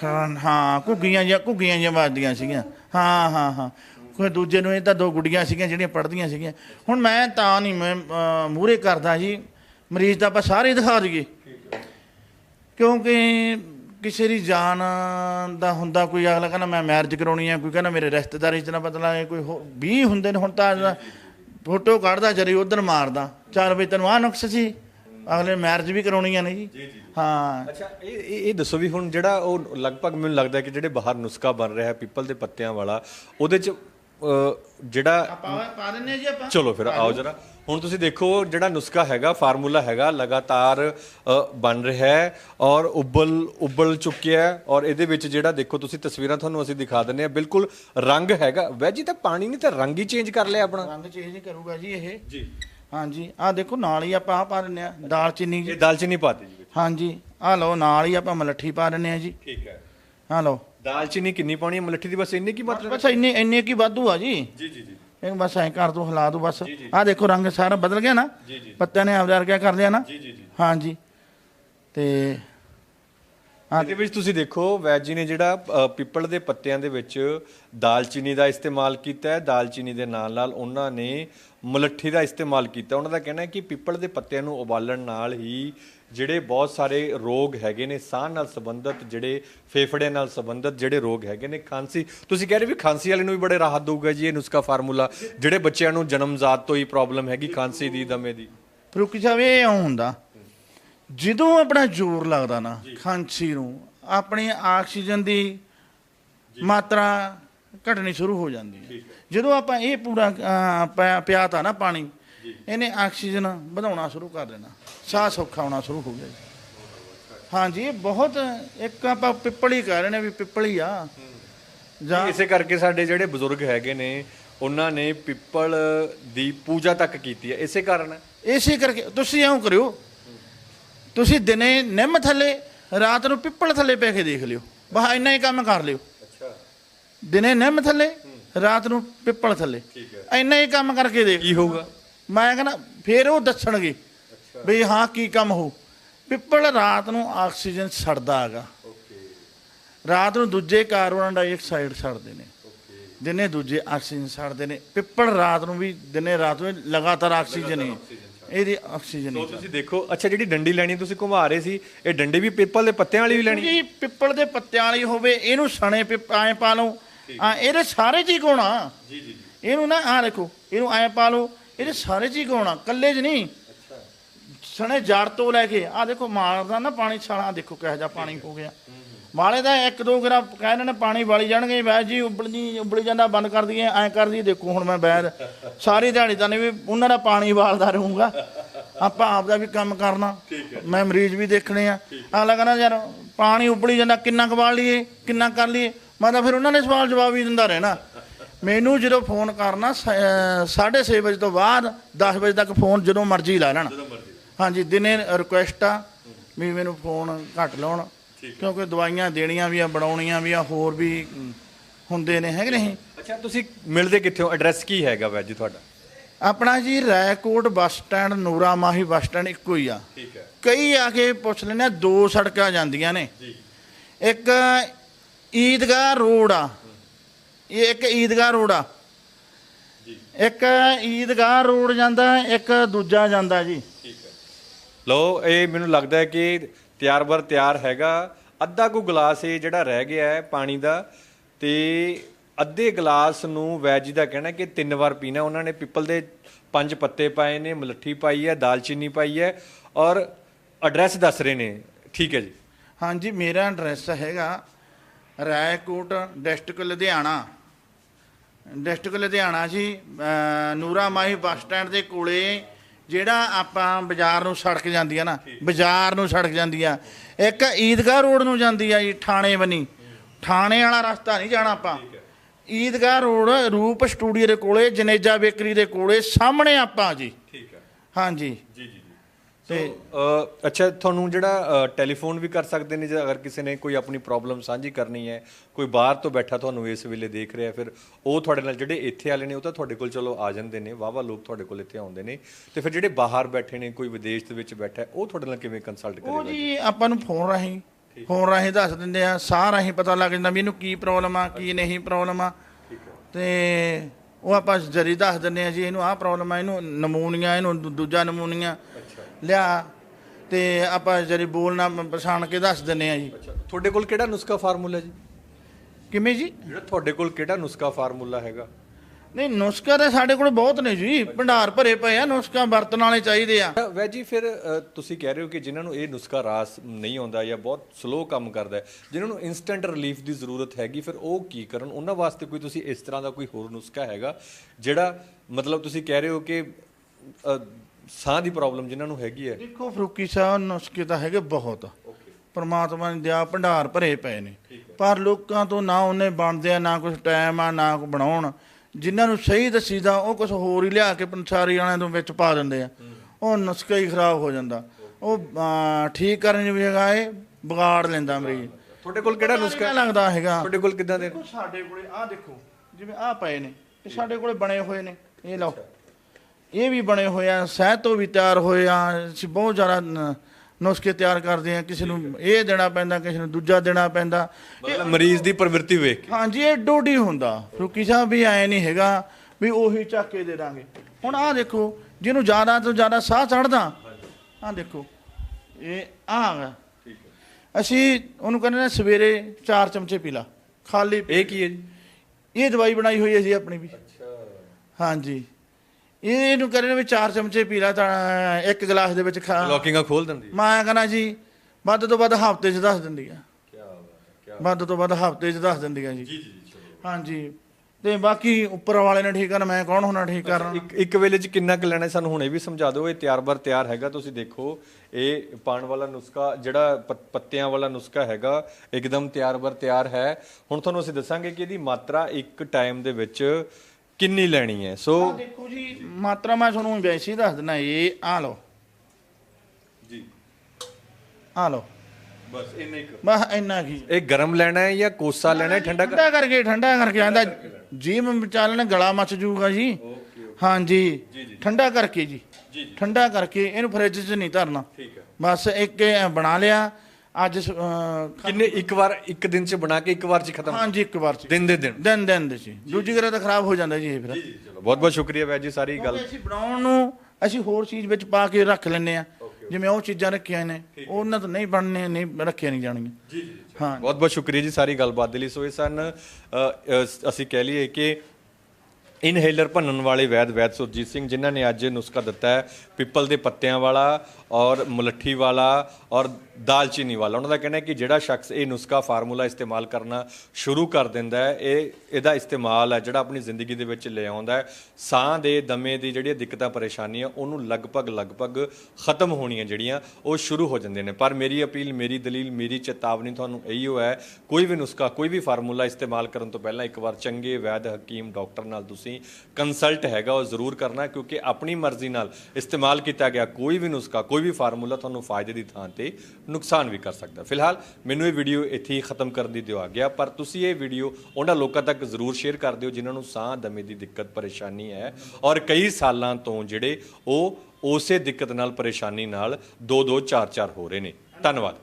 ਖਾਨ ਹਾਂ ਘੁੱਗੀਆਂ ਜਾਂ ਘੁੱਗੀਆਂ ਜੀਆਂ ਵੱਜਦੀਆਂ ਸੀਗੀਆਂ। ਹਾਂ ਹਾਂ ਹਾਂ। ਕੋਈ ਦੂਜੇ ਨੂੰ ਇਹ ਤਾਂ ਦੋ ਗੁੱਡੀਆਂ ਸੀਗੀਆਂ ਜਿਹੜੀਆਂ ਪੜਦੀਆਂ ਸੀਗੀਆਂ। ਹੁਣ ਮੈਂ ਤਾਂ ਨਹੀਂ ਮੈਂ ਮੂਰੇ ਕਰਦਾ ਜੀ। ਮਰੀਜ਼ ਤਾਂ ਆਪਾਂ ਸਾਰੇ ਹੀ ਦਿਖਾ ਦਈਏ। ਕਿਉਂਕਿ ਕਿਸੇ ਦੀ ਜਾਨ ਦਾ ਹੁੰਦਾ ਕੋਈ ਅਗਲਾ ਕਹਿੰਦਾ ਮੈਂ ਮੈਰਿਜ ਕਰਾਉਣੀ ਹੈ ਕੋਈ ਕਹਿੰਦਾ ਮੇਰੇ ਰਿਸ਼ਤੇਦਾਰੀ ਚ ਨਾ ਬਦਲਾ ਕੋਈ 20 ਹੁੰਦੇ ਨੇ ਹੁਣ ਤਾਂ ਫੋਟੋ ਕੱਢਦਾ ਜਰੀ ਉਧਰ ਮਾਰਦਾ ਚੱਲ ਵੀ ਤੈਨੂੰ ਆ ਨੁਕਸ ਸੀ ਅਗਲੇ ਮੈਰਿਜ ਵੀ ਕਰਾਉਣੀਆਂ ਨੇ ਜੀ ਹਾਂ। ਅੱਛਾ ਇਹ ਇਹ ਦੱਸੋ ਵੀ ਹੁਣ ਜਿਹੜਾ ਉਹ ਲਗਭਗ ਮੈਨੂੰ ਲੱਗਦਾ ਕਿ ਜਿਹੜੇ ਬਾਹਰ ਨੁਸਖਾ ਬਣ ਰਿਹਾ ਹੈ ਪੀਪਲ ਦੇ ਪੱਤਿਆਂ ਵਾਲਾ ਉਹਦੇ ਚ ਜਿਹੜਾ ਪਾ ਦਿੰਨੇ ਜੀ ਆਪਾਂ। ਚਲੋ ਫਿਰ ਆਓ ਜਰਾ। ਹੁਣ ਤੁਸੀਂ ਦੇਖੋ ਜਿਹੜਾ ਨੁਸਖਾ ਹੈਗਾ ਫਾਰਮੂਲਾ ਹੈਗਾ ਲਗਾਤਾਰ ਬਣ ਰਿਹਾ ਹੈ ਔਰ ਉਬਲ ਉਬਲ ਚੁੱਕਿਆ ਹੈ ਔਰ ਇਹਦੇ ਵਿੱਚ ਜਿਹੜਾ ਦੇਖੋ ਤੁਸੀਂ ਤਸਵੀਰਾਂ ਤੁਹਾਨੂੰ ਅਸੀਂ ਦਿਖਾ ਦਿੰਨੇ ਆ ਬਿਲਕੁਲ ਰੰਗ ਹੈਗਾ। ਵੈਜੀ ਤਾਂ ਪਾਣੀ ਨਹੀਂ ਤਾਂ ਰੰਗ ਹੀ ਚੇਂਜ ਕਰ ਲਿਆ ਆਪਣਾ। ਰੰਗ ਚੇਂਜ ਕਰੂਗਾ ਜੀ ਇਹ। ਜੀ। ਹਾਂਜੀ ਆ ਦੇਖੋ ਨਾਲ ਹੀ ਆਪਾਂ ਆ ਪਾ ਦਿੰਨੇ ਆ ਦਾਲ ਚੀਨੀ ਜੀ। ਇਹ ਦਾਲਚੀਨੀ ਪਾਤੀ ਜੀ। ਹਾਂਜੀ ਆ ਲਓ ਨਾਲ ਹੀ ਆਪਾਂ ਮਲੱਠੀ ਪਾ ਦਿੰਨੇ ਆ ਜੀ। ਠੀਕ ਹੈ। ਆ ਲਓ। ਦਾਲਚੀਨੀ ਕਿੰਨੀ ਪਾਉਣੀ ਹੈ? ਮਲੱਠੀ ਦੀ ਬਸ ਇੰਨੀ ਕੀ ਮਾਤਰਾ ਬਸ ਇੰਨੇ ਇੰਨੇ ਕੀ ਵਾਧੂ ਆ ਜੀ। ਜੀ ਜੀ ਜੀ। ਇਹ ਬਸ ਐਂ ਕਰ ਦੋ ਹਿਲਾ ਦੋ ਬਸ। ਆ ਦੇਖੋ ਰੰਗ ਸਾਰਾ ਬਦਲ ਗਿਆ ਨਾ। ਜੀ ਜੀ। ਪੱਤਿਆਂ ਨੇ ਆਪਦਾ ਵਰਗਾ ਕਰ ਲਿਆ ਨਾ। ਜੀ ਜੀ ਜੀ। ਹਾਂਜੀ ਤੇ ਆ ਇਹਦੇ ਵਿੱਚ ਤੁਸੀਂ ਦੇਖੋ ਵੈਦ ਜੀ ਨੇ ਜਿਹੜਾ ਪਿੱਪਲ ਦੇ ਪੱਤਿਆਂ ਦੇ ਵਿੱਚ ਦਾਲਚੀਨੀ ਦਾ ਇਸਤੇਮਾਲ ਕੀਤਾ ਹੈ ਦਾਲਚੀਨੀ ਦੇ ਨਾਲ ਨਾਲ ਉਹਨਾਂ ਨੇ ਮਲੱਠੀ ਦਾ ਇਸਤੇਮਾਲ ਕੀਤਾ। ਉਹਨਾਂ ਦਾ ਕਹਿਣਾ ਹੈ ਕਿ ਪਿੱਪਲ ਦੇ ਪੱਤਿਆਂ ਨੂੰ ਉਬਾਲਣ ਨਾਲ ਹੀ ਜਿਹੜੇ ਬਹੁਤ ਸਾਰੇ ਰੋਗ ਹੈਗੇ ਨੇ ਸਾਹ ਨਾਲ ਸੰਬੰਧਿਤ ਜਿਹੜੇ ਫੇਫੜਿਆਂ ਨਾਲ ਸੰਬੰਧਿਤ ਜਿਹੜੇ ਰੋਗ ਹੈਗੇ ਨੇ ਖਾਂਸੀ। ਤੁਸੀਂ ਕਹਿ ਰਹੇ ਵੀ ਖਾਂਸੀ ਵਾਲੇ ਨੂੰ ਵੀ ਬੜੇ ਰਾਹਤ ਦਊਗਾ ਜੀ ਇਹ ਨੁਸਖਾ ਫਾਰਮੂਲਾ। ਜਿਹੜੇ ਬੱਚਿਆਂ ਨੂੰ ਜਨਮਜ਼ਾਤ ਤੋਂ ਹੀ ਪ੍ਰੋਬਲਮ ਹੈਗੀ ਖਾਂਸੀ ਦੀ ਦਮੇ ਦੀ। ਫਰੂਕੀ ਸਾਹਿਬ ਇਹ ਹੁੰਦਾ। ਜਦੋਂ ਆਪਣਾ ਜ਼ੋਰ ਲੱਗਦਾ ਨਾ ਖਾਂਸੀ ਨੂੰ ਆਪਣੀ ਆਕਸੀਜਨ ਦੀ ਮਾਤਰਾ ਘਟਣੀ ਸ਼ੁਰੂ ਹੋ ਜਾਂਦੀ ਹੈ। ਜਦੋਂ ਆਪਾਂ ਇਹ ਪੂਰਾ ਅਹ, ਪਿਆ- ਪਿਆ ਤਾ ਨਾ ਪਾਣੀ ਇਹਨੇ ਆਕਸੀਜਨ ਵਧਾਉਣਾ ਸ਼ੁਰੂ ਕਰ ਦੇਣਾ। ਸਾਹ ਸੌਖਾ ਹੋਣਾ ਸ਼ੁਰੂ ਹੋ ਗਿਆ ਜੀ। ਹਾਂਜੀ ਬਹੁਤ ਇੱਕ ਆਪਾਂ ਪਿੱਪਲੀ ਕਹਿ ਰਹੇ ਨੇ ਵੀ ਪਿੱਪਲੀ ਆ। ਜਾਂ ਇਸੇ ਕਰਕੇ ਸਾਡੇ ਜਿਹੜੇ ਬਜ਼ੁਰਗ ਹੈਗੇ ਨੇ ਉਹਨਾਂ ਨੇ ਪਿੱਪਲ ਦੀ ਪੂਜਾ ਤੱਕ ਕੀਤੀ ਹੈ। ਇਸੇ ਕਾਰਨ ਇਸੇ ਕਰਕੇ ਤੁਸੀਂ ਇਉਂ ਕਰਿਓ ਤੁਸੀਂ ਦਿਨੇ ਨਿੰਮ ਥੱਲੇ ਰਾਤ ਨੂੰ ਪਿੱਪਲ ਥੱਲੇ ਪੈ ਕੇ ਦੇਖ ਲਿਓ। ਬਸ ਇੰਨਾ ਹੀ ਕੰਮ ਕਰ ਲਿਓ। ਅੱਛਾ। ਦਿਨੇ ਨਿੰਮ ਥੱਲੇ ਰਾਤ ਨੂੰ ਪਿੱਪਲ ਥੱਲੇ। ਠੀਕ ਹੈ। ਇੰਨਾ ਹੀ ਕੰਮ ਕਰਕੇ ਦੇਖ। ਕੀ ਹੋਊਗਾ? ਮੈਂ ਕਹਿੰਦਾ ਫਿਰ ਉਹ ਦੱਸਣਗੇ ਵੀ ਹਾਂ ਕੀ ਕੰਮ ਹੋ ਪਿੱਪਲ ਰਾਤ ਨੂੰ ਆਕਸੀਜਨ ਛੱਡਦਾ ਹੈਗਾ। ਓਕੇ। ਰਾਤ ਨੂੰ ਦੂਜੇ ਕਾਰਬਨ ਡਾਈਆਕਸਾਈਡ ਛੱਡਦੇ ਨੇ। ਦਿਨੇ ਦੂਜੇ ਆਕਸੀਜਨ ਛੱਡਦੇ ਨੇ। ਪਿੱਪਲ ਰਾਤ ਨੂੰ ਵੀ ਦਿਨੇ ਰਾਤ ਨੂੰ ਲਗਾਤਾਰ ਆਕਸੀਜਨ ਹੀ। ਇਹਦੀ ਆਕਸੀਜਨ ਸੋ ਹੀ ਤੁਸੀਂ ਦੇਖੋ ਅੱਛਾ ਜਿਹੜੀ ਡੰਡੀ ਲੈਣੀ ਤੁਸੀਂ ਘੁਮਾ ਰਹੇ ਸੀ ਇਹ ਡੰਡੀ ਵੀ ਪੀਪਲ ਦੇ ਪੱਤਿਆਂ ਵਾਲੀ ਵੀ ਲੈਣੀ? ਜੀ ਪਿੱਪਲ ਦੇ ਪੱਤਿਆਂ ਵਾਲੀ ਹੋਵੇ ਇਹਨੂੰ ਸਣੇ ਐ ਪਾ ਲਓ। ਆ ਇਹਦੇ ਸਾਰੇ ਚੀਜ਼ ਹੋਣਾ ਜੀ ਜੀ ਇਹਨੂੰ ਨਾ ਆ ਦੇਖੋ ਇਹਨੂੰ ਐ ਪਾ ਲਓ ਇਹਦੇ ਸਾਰੇ ਚੀਜ਼ ਹੋਣਾ ਕੱਲੇ 'ਚ ਨਹੀਂ। ਅੱਛਾ। ਸਣੇ ਜੜ ਤੋਂ ਲੈ ਕੇ ਆ ਦੇਖੋ ਮਾਰਦਾ ਨਾ ਪਾਣੀ ਛਾਲਾ ਦੇਖੋ ਕਿਹੋ ਜਿਹਾ ਪਾਣੀ ਹੋ। ਗਿਆ। ਵਾਲੇ ਦਾ ਇੱਕ ਦੋ ਗਰਾ ਕਹਿੰਦੇ ਨੇ ਪਾਣੀ ਵਾਲੀ ਜਾਣਗੇ ਵੈਦ ਜੀ ਉਬਲ ਜੀ ਉਬਲੀ ਜਾਂਦਾ ਬੰਦ ਕਰ ਦਈਏ ਐ ਕਰ ਦਈਏ ਦੇਖੋ ਹੁਣ ਮੈਂ ਵੈਦ ਸਾਰੀ ਦਿਹਾੜੀ ਤਾਂ ਨਹੀਂ ਵੀ ਉਹਨਾਂ ਦਾ ਪਾਣੀ ਵਾਲਦਾ ਰਹੂੰਗਾ। ਆਪਾਂ ਆਪ ਦਾ ਵੀ ਕੰਮ ਕਰਨਾ। ਮੈਂ ਮਰੀਜ਼ ਵੀ ਦੇਖਣੇ ਆ। ਅਗਲਾ ਕਹਿੰਦਾ ਯਾਰ ਪਾਣੀ ਉਬਲੀ ਜਾਂਦਾ ਕਿੰਨਾ ਕੁ ਵਾਲ ਲਈਏ ਕਿੰਨਾ ਕਰ ਲਈਏ? ਮੈਂ ਤਾਂ ਫਿਰ ਉਹਨਾਂ ਨੇ ਸਵਾਲ ਜਵਾਬ ਹੀ ਦਿੰਦਾ ਰਹਿਣਾ। ਮੈਨੂੰ ਜਦੋਂ ਫੋਨ ਕਰਨਾ 6:30 ਵਜੇ ਤੋਂ ਬਾਅਦ 10 ਵਜੇ ਤੱਕ ਫੋਨ ਜਦੋਂ ਮਰਜ਼ੀ ਲਾ ਲੈਣ। ਹਾਂਜੀ ਦਿਨੇ ਰਿਕੁਐਸਟ ਆ ਵੀ ਮੈਨੂੰ ਫੋਨ ਘੱਟ ਲਾਉਣ। ਕਿਉਂਕਿ ਦਵਾਈਆਂ ਦੇਣੀਆਂ ਵੀ ਆ ਬਣਾਉਣੀਆਂ ਵੀ ਆ ਹੋਰ ਵੀ ਹੁੰਦੇ ਨੇ ਹੈਗੇ ਨਹੀਂ? ਅੱਛਾ ਤੁਸੀਂ ਮਿਲਦੇ ਕਿੱਥੇ? ਹੋ ਐਡਰੈਸ ਕੀ ਹੈਗਾ ਵੈਜ ਤੁਹਾਡਾ? ਆਪਣਾ ਜੀ Raikot bus stand Noora Mahi bus stand ਇੱਕੋ ਹੀ ਆ। ਠੀਕ ਹੈ। ਕਈ ਆ ਕੇ ਪੁੱਛ ਆ ਦੋ ਸੜਕਾਂ ਜਾਂਦੀਆਂ ਨੇ। ਜੀ। ਇੱਕ ਈਦਗਾਹ ਰੋਡ ਆ। ਇਹ ਇੱਕ ਈਦਗਾਹ ਰੋਡ ਆ। ਜੀ। ਇੱਕ ਈਦਗਾਹ ਰੋਡ ਜਾਂਦਾ ਇੱਕ ਦੂਜਾ ਜਾਂਦਾ ਜੀ। ਠੀਕ ਹੈ। ਲੋ ਇਹ ਮੈਨੂੰ ਲੱਗਦਾ ਹੈ ਕਿ ਤਿਆਰ ਬਰ ਤਿਆਰ ਹੈਗਾ। ਅੱਧਾ ਕੁ ਗਲਾਸ ਇਹ ਜਿਹੜਾ ਰਹਿ ਗਿਆ ਹੈ ਪਾਣੀ ਦਾ, ਤੇ ਅੱਧੇ ਗਲਾਸ ਨੂੰ ਵੈਜੀ ਦਾ ਕਹਿਣਾ ਕਿ ਤਿੰਨ ਵਾਰ ਪੀਣਾ। ਉਹਨਾਂ ਨੇ ਪਿੱਪਲ ਦੇ ਪੰਜ ਪੱਤੇ ਪਾਏ ਨੇ, ਮਲੱਠੀ ਪਾਈ ਹੈ ਦਾਲਚੀਨੀ ਪਾਈ ਹੈ ਔਰ ਐਡਰੈਸ ਦੱਸ ਰਹੇ ਨੇ। ਠੀਕ ਹੈ ਜੀ। ਹਾਂਜੀ, ਮੇਰਾ ਐਡਰੈਸ ਹੈਗਾ ਰਾਏਕੋਟ ਡਿਸਟ੍ਰਿਕਟ ਲੁਧਿਆਣਾ। ਡਿਸਟ੍ਰਿਕਟ ਲੁਧਿਆਣਾ ਜੀ ਨੂਰਾ ਮਾਹੀ ਬੱਸ ਸਟੈਂਡ ਦੇ ਕੋਲੇ ਜਿਹੜਾ ਆਪਾਂ ਬਾਜ਼ਾਰ ਨੂੰ ਸੜਕ ਜਾਂਦੀ ਆ ਨਾ ਬਾਜ਼ਾਰ ਨੂੰ ਸੜਕ ਜਾਂਦੀ ਆ। ਇੱਕ ਈਦਗਾਹ ਰੋਡ ਨੂੰ ਜਾਂਦੀ ਆ ਜੀ ਥਾਣੇ ਬਣੀ ਥਾਣੇ ਵਾਲਾ ਰਸਤਾ ਨਹੀਂ ਜਾਣਾ ਆਪਾਂ। ਈਦਗਾਹ ਰੋਡ ਰੂਪ ਸਟੂਡੀਓ ਦੇ ਕੋਲੇ ਜਨੇਜਾ ਬੇਕਰੀ ਦੇ ਕੋਲੇ ਸਾਹਮਣੇ ਆਪਾਂ ਜੀ। ਠੀਕ ਹੈ। ਹਾਂਜੀ। ਜੀ ਜੀ ਜੀ। ਤੇ ਅੱਛਾ ਤੁਹਾਨੂੰ ਜਿਹੜਾ ਟੈਲੀਫੋਨ ਵੀ ਕਰ ਸਕਦੇ ਨੇ ਜੇ ਅਗਰ ਕਿਸੇ ਨੇ ਕੋਈ ਆਪਣੀ ਪ੍ਰੋਬਲਮ ਸਾਂਝੀ ਕਰਨੀ ਹੈ ਕੋਈ ਬਾਹਰ ਤੋਂ ਬੈਠਾ ਤੁਹਾਨੂੰ ਇਸ ਵੇਲੇ ਦੇਖ ਰਿਹਾ ਫਿਰ ਉਹ ਤੁਹਾਡੇ ਨਾਲ ਜਿਹੜੇ ਇੱਥੇ ਵਾਲੇ ਨੇ ਉਹ ਤਾਂ ਤੁਹਾਡੇ ਕੋਲ ਚਲੋ ਆ ਜਾਂਦੇ ਨੇ ਵਾਵਾ ਲੋਕ ਤੁਹਾਡੇ ਕੋਲ ਇੱਥੇ ਆਉਂਦੇ ਨੇ ਤੇ ਫਿਰ ਜਿਹੜੇ ਬਾਹਰ ਬੈਠੇ ਨੇ ਕੋਈ ਵਿਦੇਸ਼ ਦੇ ਵਿੱਚ ਬੈਠਾ ਉਹ ਤੁਹਾਡੇ ਨਾਲ ਕਿਵੇਂ ਕੰਸਲਟ ਉਹ ਕਰੇਗਾ ਜੀ? ਆਪਾਂ ਨੂੰ ਫੋਨ ਰਾਹੀਂ ਫੋਨ ਰਾਹੀਂ ਦੱਸ ਦਿੰਦੇ ਆ ਸਾਹ ਰਾਹੀਂ ਪਤਾ ਲੱਗ ਜਾਂਦਾ ਵੀ ਇਹਨੂੰ ਕੀ ਪ੍ਰੋਬਲਮ ਆ ਕੀ ਨਹੀਂ ਪ੍ਰੋਬਲਮ ਆ। ਤੇ ਉਹ ਆਪਾਂ ਜਰੀ ਦੱਸ ਦਿੰਦੇ ਆ ਜੀ ਇਹਨੂੰ ਆਹ ਪ੍ਰੋਬਲਮ ਆ ਇਹਨੂੰ ਨਮੂਨੀਆ ਇਹਨੂੰ ਦੂਜਾ ਨਮੂਨੀਆ ਲਿਆ ਤੇ ਆਪਾਂ ਜਰੀ ਬੋਲਣਾ ਪਛਾਣ ਕੇ ਦੱਸ ਦਿੰਦੇ ਆ ਜੀ। ਤੁਹਾਡੇ ਕੋਲ ਕਿਹੜਾ ਨੁਸਖਾ ਫਾਰਮੂਲਾ ਜੀ? ਕਿਵੇਂ ਜੀ? ਜਿਹੜਾ ਤੁਹਾਡੇ ਕੋਲ ਕਿਹੜਾ ਨੁਸਖਾ ਫਾਰਮੂਲਾ ਹੈਗਾ? ਨਹੀਂ ਨੁਸਖਾ ਤਾਂ ਸਾਡੇ ਕੋਲ ਬਹੁਤ ਨੇ ਜੀ। ਭੰਡਾਰ ਭਰੇ ਪਏ ਆ ਨੁਸਖਾ ਵਰਤਣ ਵਾਲੇ ਚਾਹੀਦੇ ਆ। ਵੈਜੀ ਫਿਰ ਅ, ਤੁਸੀਂ ਕਹਿ ਰਹੇ ਹੋ ਕਿ ਜਿਨ੍ਹਾਂ ਨੂੰ ਇਹ ਨੁਸਖਾ ਰਾਸ ਨਹੀਂ ਆਉਂਦਾ ਜਾਂ ਬਹੁਤ ਸਲੋ ਕੰਮ ਕਰਦਾ ਜਿਨ੍ਹਾਂ ਨੂੰ ਇਨਸਟੈਂਟ ਰਿਲੀਫ ਦੀ ਜ਼ਰੂਰਤ ਹੈਗੀ ਫਿਰ ਉਹ ਕੀ ਕਰਨ? ਉਹਨਾਂ ਵਾਸਤੇ ਕੋਈ ਤੁਸੀਂ ਇਸ ਤਰ੍ਹਾਂ ਦਾ ਕੋਈ ਹੋਰ ਨੁਸਖਾ ਹੈਗਾ ਜਿਹੜਾ ਮਤਲਬ ਤੁਸੀਂ ਕਹਿ ਰਹੇ ਹੋ ਕਿ ਸਾਹ ਦੀ ਪ੍ਰੋਬਲਮ ਜਿਨ੍ਹਾਂ ਨੂੰ ਹੈਗੀ ਹੈ। ਦੇਖੋ ਫਰੂਕੀ ਸਾਹਿਬ ਨੁਸਖੇ ਤਾਂ ਹੈਗੇ ਬਹੁਤ। ਪਰਮਾਤਮਾ ਨੇ ਦਿਆ ਭੰਡਾਰ ਭਰੇ ਪਏ ਨੇ। ਪਰ ਲੋਕਾਂ ਤੋਂ ਨਾ ਉਹਨੇ ਬਣਦੇ ਆ ਨਾ ਕੁਝ ਟਾਈਮ ਆ ਨਾ ਕੁ ਬਣਾਉਣ। ਜਿਨ੍ਹਾਂ ਨੂੰ ਸਹੀ ਦੱਸੀਦਾ ਉਹ ਕੁਝ ਹੋਰ ਹੀ ਲਿਆ ਕੇ ਪੰਸਾਰੀ ਵਾਲਿਆਂ ਤੋਂ ਵਿੱਚ ਪਾ ਦਿੰਦੇ ਆ। ਉਹ ਨੁਸਖਾ ਹੀ ਖਰਾਬ ਹੋ ਜਾਂਦਾ। ਉਹ ਠੀਕ ਕਰਨ ਦੀ ਬਜਾਏ ਵਿਗਾੜ ਲੈਂਦਾ ਮਰੀਜ਼ ਤੁਹਾਡੇ ਕੋਲ ਕਿਹੜਾ ਨੁਸਖਾ ਲੱਗਦਾ ਹੈਗਾ। ਤੁਹਾਡੇ ਕੋਲ ਕਿੱਦਾਂ ਦੇ? ਸਾਡੇ ਕੋਲੇ ਆਹ ਦੇਖੋ ਜਿਵੇਂ ਆਹ ਪਏ ਨੇ ਇਹ ਸਾਡੇ ਕੋਲੇ ਬਣੇ ਹੋਏ ਨੇ। ਇਹ ਲਓ। ਇਹ ਵੀ ਬਣੇ ਹੋਏ ਆ ਸਹਿ ਤੋਂ ਵੀ ਤਿਆਰ ਹੋਏ ਆ ਅਸੀਂ ਬਹੁਤ ਜ਼ਿਆਦਾ ਨੁਸਖੇ ਤਿਆਰ ਕਰਦੇ ਆ ਕਿਸੇ ਨੂੰ ਇਹ ਦੇਣਾ ਪੈਂਦਾ ਕਿਸੇ ਨੂੰ ਦੂਜਾ ਦੇਣਾ ਪੈਂਦਾ। ਮਤਲਬ ਮਰੀਜ਼ ਦੀ ਪ੍ਰਵਿਰਤੀ ਵੇਖ ਕੇ। ਹਾਂਜੀ ਇਹ ਡੋਡੀ ਹੁੰਦਾ ਫਰੂਕੀ ਸਾਹਿਬ ਵੀ ਐ ਨਹੀਂ ਹੈਗਾ ਵੀ ਉਹੀ ਚੱਕ ਕੇ ਦੇ ਦਾਂਗੇ। ਹੁਣ ਆਹ ਦੇਖੋ ਜਿਹਨੂੰ ਜ਼ਿਆਦਾ ਤੋਂ ਜ਼ਿਆਦਾ ਸਾਹ ਚੜਦਾ ਆਹ ਦੇਖੋ ਇਹ ਆਹ ਠੀਕ ਹੈ। ਅਸੀਂ ਉਹਨੂੰ ਕਹਿੰਦੇ ਨੇ ਸਵੇਰੇ 4 ਚਮਚੇ ਪੀ ਲਾ ਖਾਲੀ ਇਹ ਕੀ ਹੈ ਜੀ? ਇਹ ਦਵਾਈ ਬਣਾਈ ਹੋਈ ਹੈ ਜੀ ਆਪਣੀ ਵੀ। ਅੱਛਾ। ਹਾਂਜੀ। ਇਹਨੂੰ ਕਹਿੰਦੇ ਨੇ ਵੀ 4 ਚਮਚੇ ਪੀ ਲਾ ਤਾਂ ਇੱਕ ਗਲਾਸ ਦੇ ਵਿੱਚ ਖਾ। ਲੌਕਿੰਗਾਂ ਖੋਲ ਦਿੰਦੀ। ਮੈਂ ਕਹਿੰਦਾ ਜੀ ਵੱਧ ਤੋਂ ਵੱਧ ਹਫ਼ਤੇ 'ਚ ਦੱਸ ਦਿੰਦੀ ਆ। ਕੀ ਬਾਤ ਹੈ ਵੱਧ ਤੋਂ ਵੱਧ ਹਫ਼ਤੇ 'ਚ ਦੱਸ ਦਿੰਦੀ ਆ ਜੀ। ਜੀ ਹਾਂਜੀ। ਤੇ ਬਾਕੀ ਉੱਪਰ ਵਾਲੇ ਨੇ ਠੀਕ ਕਰਨਾ ਮੈਂ ਕੌਣ ਹੋਣਾ ਠੀਕ ਕਰਨਾ? ਇੱਕ ਇੱਕ ਵੇਲੇ ਚ ਕਿੰਨਾ ਕੁ ਲੈਣਾ ਸਾਨੂੰ ਹੁਣ ਇਹ ਵੀ ਸਮਝਾ ਦਿਓ ਇਹ ਤਿਆਰ ਬਰ ਤਿਆਰ ਹੈਗਾ ਤੁਸੀਂ ਦੇਖੋ ਇਹ ਪਾਣ ਵਾਲਾ ਨੁਸਖਾ ਜਿਹੜਾ ਪੱਤਿਆਂ ਵਾਲਾ ਨੁਸਖਾ ਹੈਗਾ ਇੱਕਦਮ ਤਿਆਰ ਬਰ ਤਿਆਰ ਹੈ। ਹੁਣ ਤੁਹਾਨੂੰ ਅਸੀਂ ਦੱਸਾਂਗੇ ਕਿ ਇਹਦੀ ਮਾਤਰਾ ਇੱਕ ਟਾਈਮ ਦੇ ਵਿੱਚ ਕਿੰਨੀ ਲੈਣੀ ਹੈ? ਸੋ ਆਹ ਦੇਖੋ ਜੀ ਮਾਤਰਾ ਮੈਂ ਤੁਹਾਨੂੰ ਵੈਸੇ ਹੀ ਦੱਸ ਦਿੰਦਾ ਇਹ ਆ ਲਓ। ਜੀ। ਆ ਲਓ। ਬਸ ਇੰਨਾ ਹੀ ਬਸ ਇੰਨਾ ਕੀ। ਇਹ ਗਰਮ ਲੈਣਾ ਹੈ ਜਾਂ ਕੋਸਾ ਲੈਣਾ ਹੈ ਠੰਡਾ ਕਰ- ਠੰਡਾ ਕਰਕੇ ਠੰਡਾ ਕਰਕੇ ਆਂਦਾ। ਜੀਭ ਵਿਚਾਲਣ ਗਲਾ ਮੱਚ ਜੂਗਾ ਜੀ। ਹਾਂਜੀ। ਠੰਡਾ ਕਰਕੇ ਜੀ। ਠੰਡਾ ਕਰਕੇ ਇਹਨੂੰ ਫ੍ਰਿਜ 'ਚ ਨਹੀਂ ਧਰਨਾ। ਠੀਕ ਹੈ। ਬਸ ਇੱਕ ਇਹ ਬਣਾ ਲਿਆ। ਅੱਜ ਸ- ਅਹ, ਕਿੰਨੇ ਇੱਕ ਵਾਰ ਇੱਕ ਦਿਨ ਚ ਬਣਾ ਕੇ ਇੱਕ ਵਾਰ ਚ ਖਤਮ? ਹਾਂਜੀ ਇੱਕ ਵਾਰ 'ਚ। ਦਿਨ ਦੇ ਦਿਨ? ਦਿਨ ਦਿਨ ਦੇ ਜੀ ਦੂਜੀ ਗਰੇ ਤਾਂ ਖਰਾਬ ਹੋ ਜਾਂਦਾ ਜੀ ਇਹ ਫਿਰ। ਚਲੋ। ਬਹੁਤ ਬਹੁਤ ਸ਼ੁਕਰੀਆ ਵੈਦ ਜੀ ਸਾਰੀ ਗੱਲ। ਅਸੀਂ ਬਣਾਉਣ ਨੂੰ ਅਸੀਂ ਹੋਰ ਚੀਜ਼ ਵਿੱਚ ਪਾ ਕੇ ਰੱਖ ਲੈਂਦੇ ਆ ਜਿਵੇਂ ਉਹ ਚੀਜ਼ਾਂ ਰੱਖੀਆਂ ਨੇ ਉਹਨਾਂ ਤੋਂ ਨਹੀਂ ਬਣਨੇ ਨਹੀਂ ਰੱਖੀਆਂ ਨਹੀਂ ਜਾਣਗੀਆਂ। ਜੀ ਜੀ ਹਾਂ। ਬਹੁਤ ਬਹੁਤ ਸ਼ੁਕਰੀਆ ਜੀ ਸਾਰੀ ਗੱਲਬਾਤ ਦੇ ਲਈ। ਸੋ ਇਹ ਸਨ ਅ, ਅ, ਅਸੀਂ ਕਹਿ ਲਈਏ ਕਿ ਇਨਹੇਲਰ ਭੰਨਣ ਵਾਲੇ ਵੈਦ ਵੈਦ ਸੁਰਜੀਤ ਸਿੰਘ, ਜਿਨ੍ਹਾਂ ਨੇ ਅੱਜ ਨੁਸਖਾ ਦਿੱਤਾ ਹੈ ਪਿੱਪਲ ਦੇ ਪੱਤਿਆਂ ਵਾਲਾ ਔਰ ਮੁਲੱਠੀ ਵਾਲਾ ਔਰ ਦਾਲਚੀਨੀ ਵਾਲਾ। ਉਹਨਾਂ ਦਾ ਕਹਿਣਾ ਹੈ ਕਿ ਜਿਹੜਾ ਸ਼ਖਸ ਇਹ ਨੁਸਖਾ ਫਾਰਮੂਲਾ ਇਸਤੇਮਾਲ ਕਰਨਾ ਸ਼ੁਰੂ ਕਰ ਦਿੰਦਾ ਹੈ, ਇਹ ਇਹਦਾ ਇਸਤੇਮਾਲ ਹੈ, ਜਿਹੜਾ ਆਪਣੀ ਜ਼ਿੰਦਗੀ ਦੇ ਵਿੱਚ ਲੈ ਆਉਂਦਾ ਹੈ। ਸਾਹ ਦੇ, ਦਮੇ ਦੀ ਜਿਹੜੀਆਂ ਦਿੱਕਤਾਂ, ਪਰੇਸ਼ਾਨੀਆਂ, ਉਹਨੂੰ ਲਗਭਗ ਲਗਭਗ ਖਤਮ ਹੋਣੀਆਂ ਜਿਹੜੀਆਂ, ਉਹ ਸ਼ੁਰੂ ਹੋ ਜਾਂਦੇ ਨੇ। ਪਰ ਮੇਰੀ ਅਪੀਲ, ਮੇਰੀ ਦਲੀਲ, ਮੇਰੀ ਚੇਤਾਵਨੀ ਤੁਹਾਨੂੰ ਇਹੀਓ ਹੈ, ਕੋਈ ਵੀ ਨੁਸਖਾ, ਕੋਈ ਵੀ ਫਾਰਮੂਲਾ ਇਸਤੇਮਾਲ ਕਰਨ ਤੋਂ ਪਹਿਲਾਂ ਇੱਕ ਵਾਰ ਚੰਗੇ ਵੈਦ ਹਕੀਮ ਡਾਕਟਰ ਨਾਲ ਤੁਸੀਂ ਕੰਸਲਟ ਹੈਗਾ, ਉਹ ਜ਼ਰੂਰ ਕਰਨਾ ਕਿਉਂਕਿ ਆਪਣੀ ਮਰਜ਼ੀ ਨਾਲ ਇਸਤੇਮਾਲ ਕੀਤਾ ਗਿਆ ਕੋਈ ਵੀ ਨੁਸਖਾ, ਕੋਈ ਵੀ ਫਾਰਮੂਲਾ ਤੁਹਾਨੂੰ ਫਾਇਦੇ ਦੀ ਥਾਂ ਤੇ ਨੁਕਸਾਨ ਵੀ ਕਰ ਸਕਦਾ ਫਿਲਹਾਲ ਮੈਨੂੰ ਇਹ ਵੀਡੀਓ ਇੱਥੇ ਹੀ ਖਤਮ ਕਰਨ ਦੀ ਦਿਓ ਆ ਗਿਆ ਪਰ ਤੁਸੀਂ ਇਹ ਵੀਡੀਓ ਉਹਨਾਂ ਲੋਕਾਂ ਤੱਕ ਜ਼ਰੂਰ ਸ਼ੇਅਰ ਕਰ ਦਿਓ ਜਿਨ੍ਹਾਂ ਨੂੰ ਸਾਹ ਦਮੇ ਦੀ ਦਿੱਕਤ, ਪਰੇਸ਼ਾਨੀ ਹੈ ਔਰ ਕਈ ਸਾਲਾਂ ਤੋਂ ਜਿਹੜੇ ਉਹ ਉਸੇ ਦਿੱਕਤ ਨਾਲ, ਪਰੇਸ਼ਾਨੀ ਨਾਲ 2 2 4 4 ਹੋ ਰਹੇ ਨੇ। ਧੰਨਵਾਦ।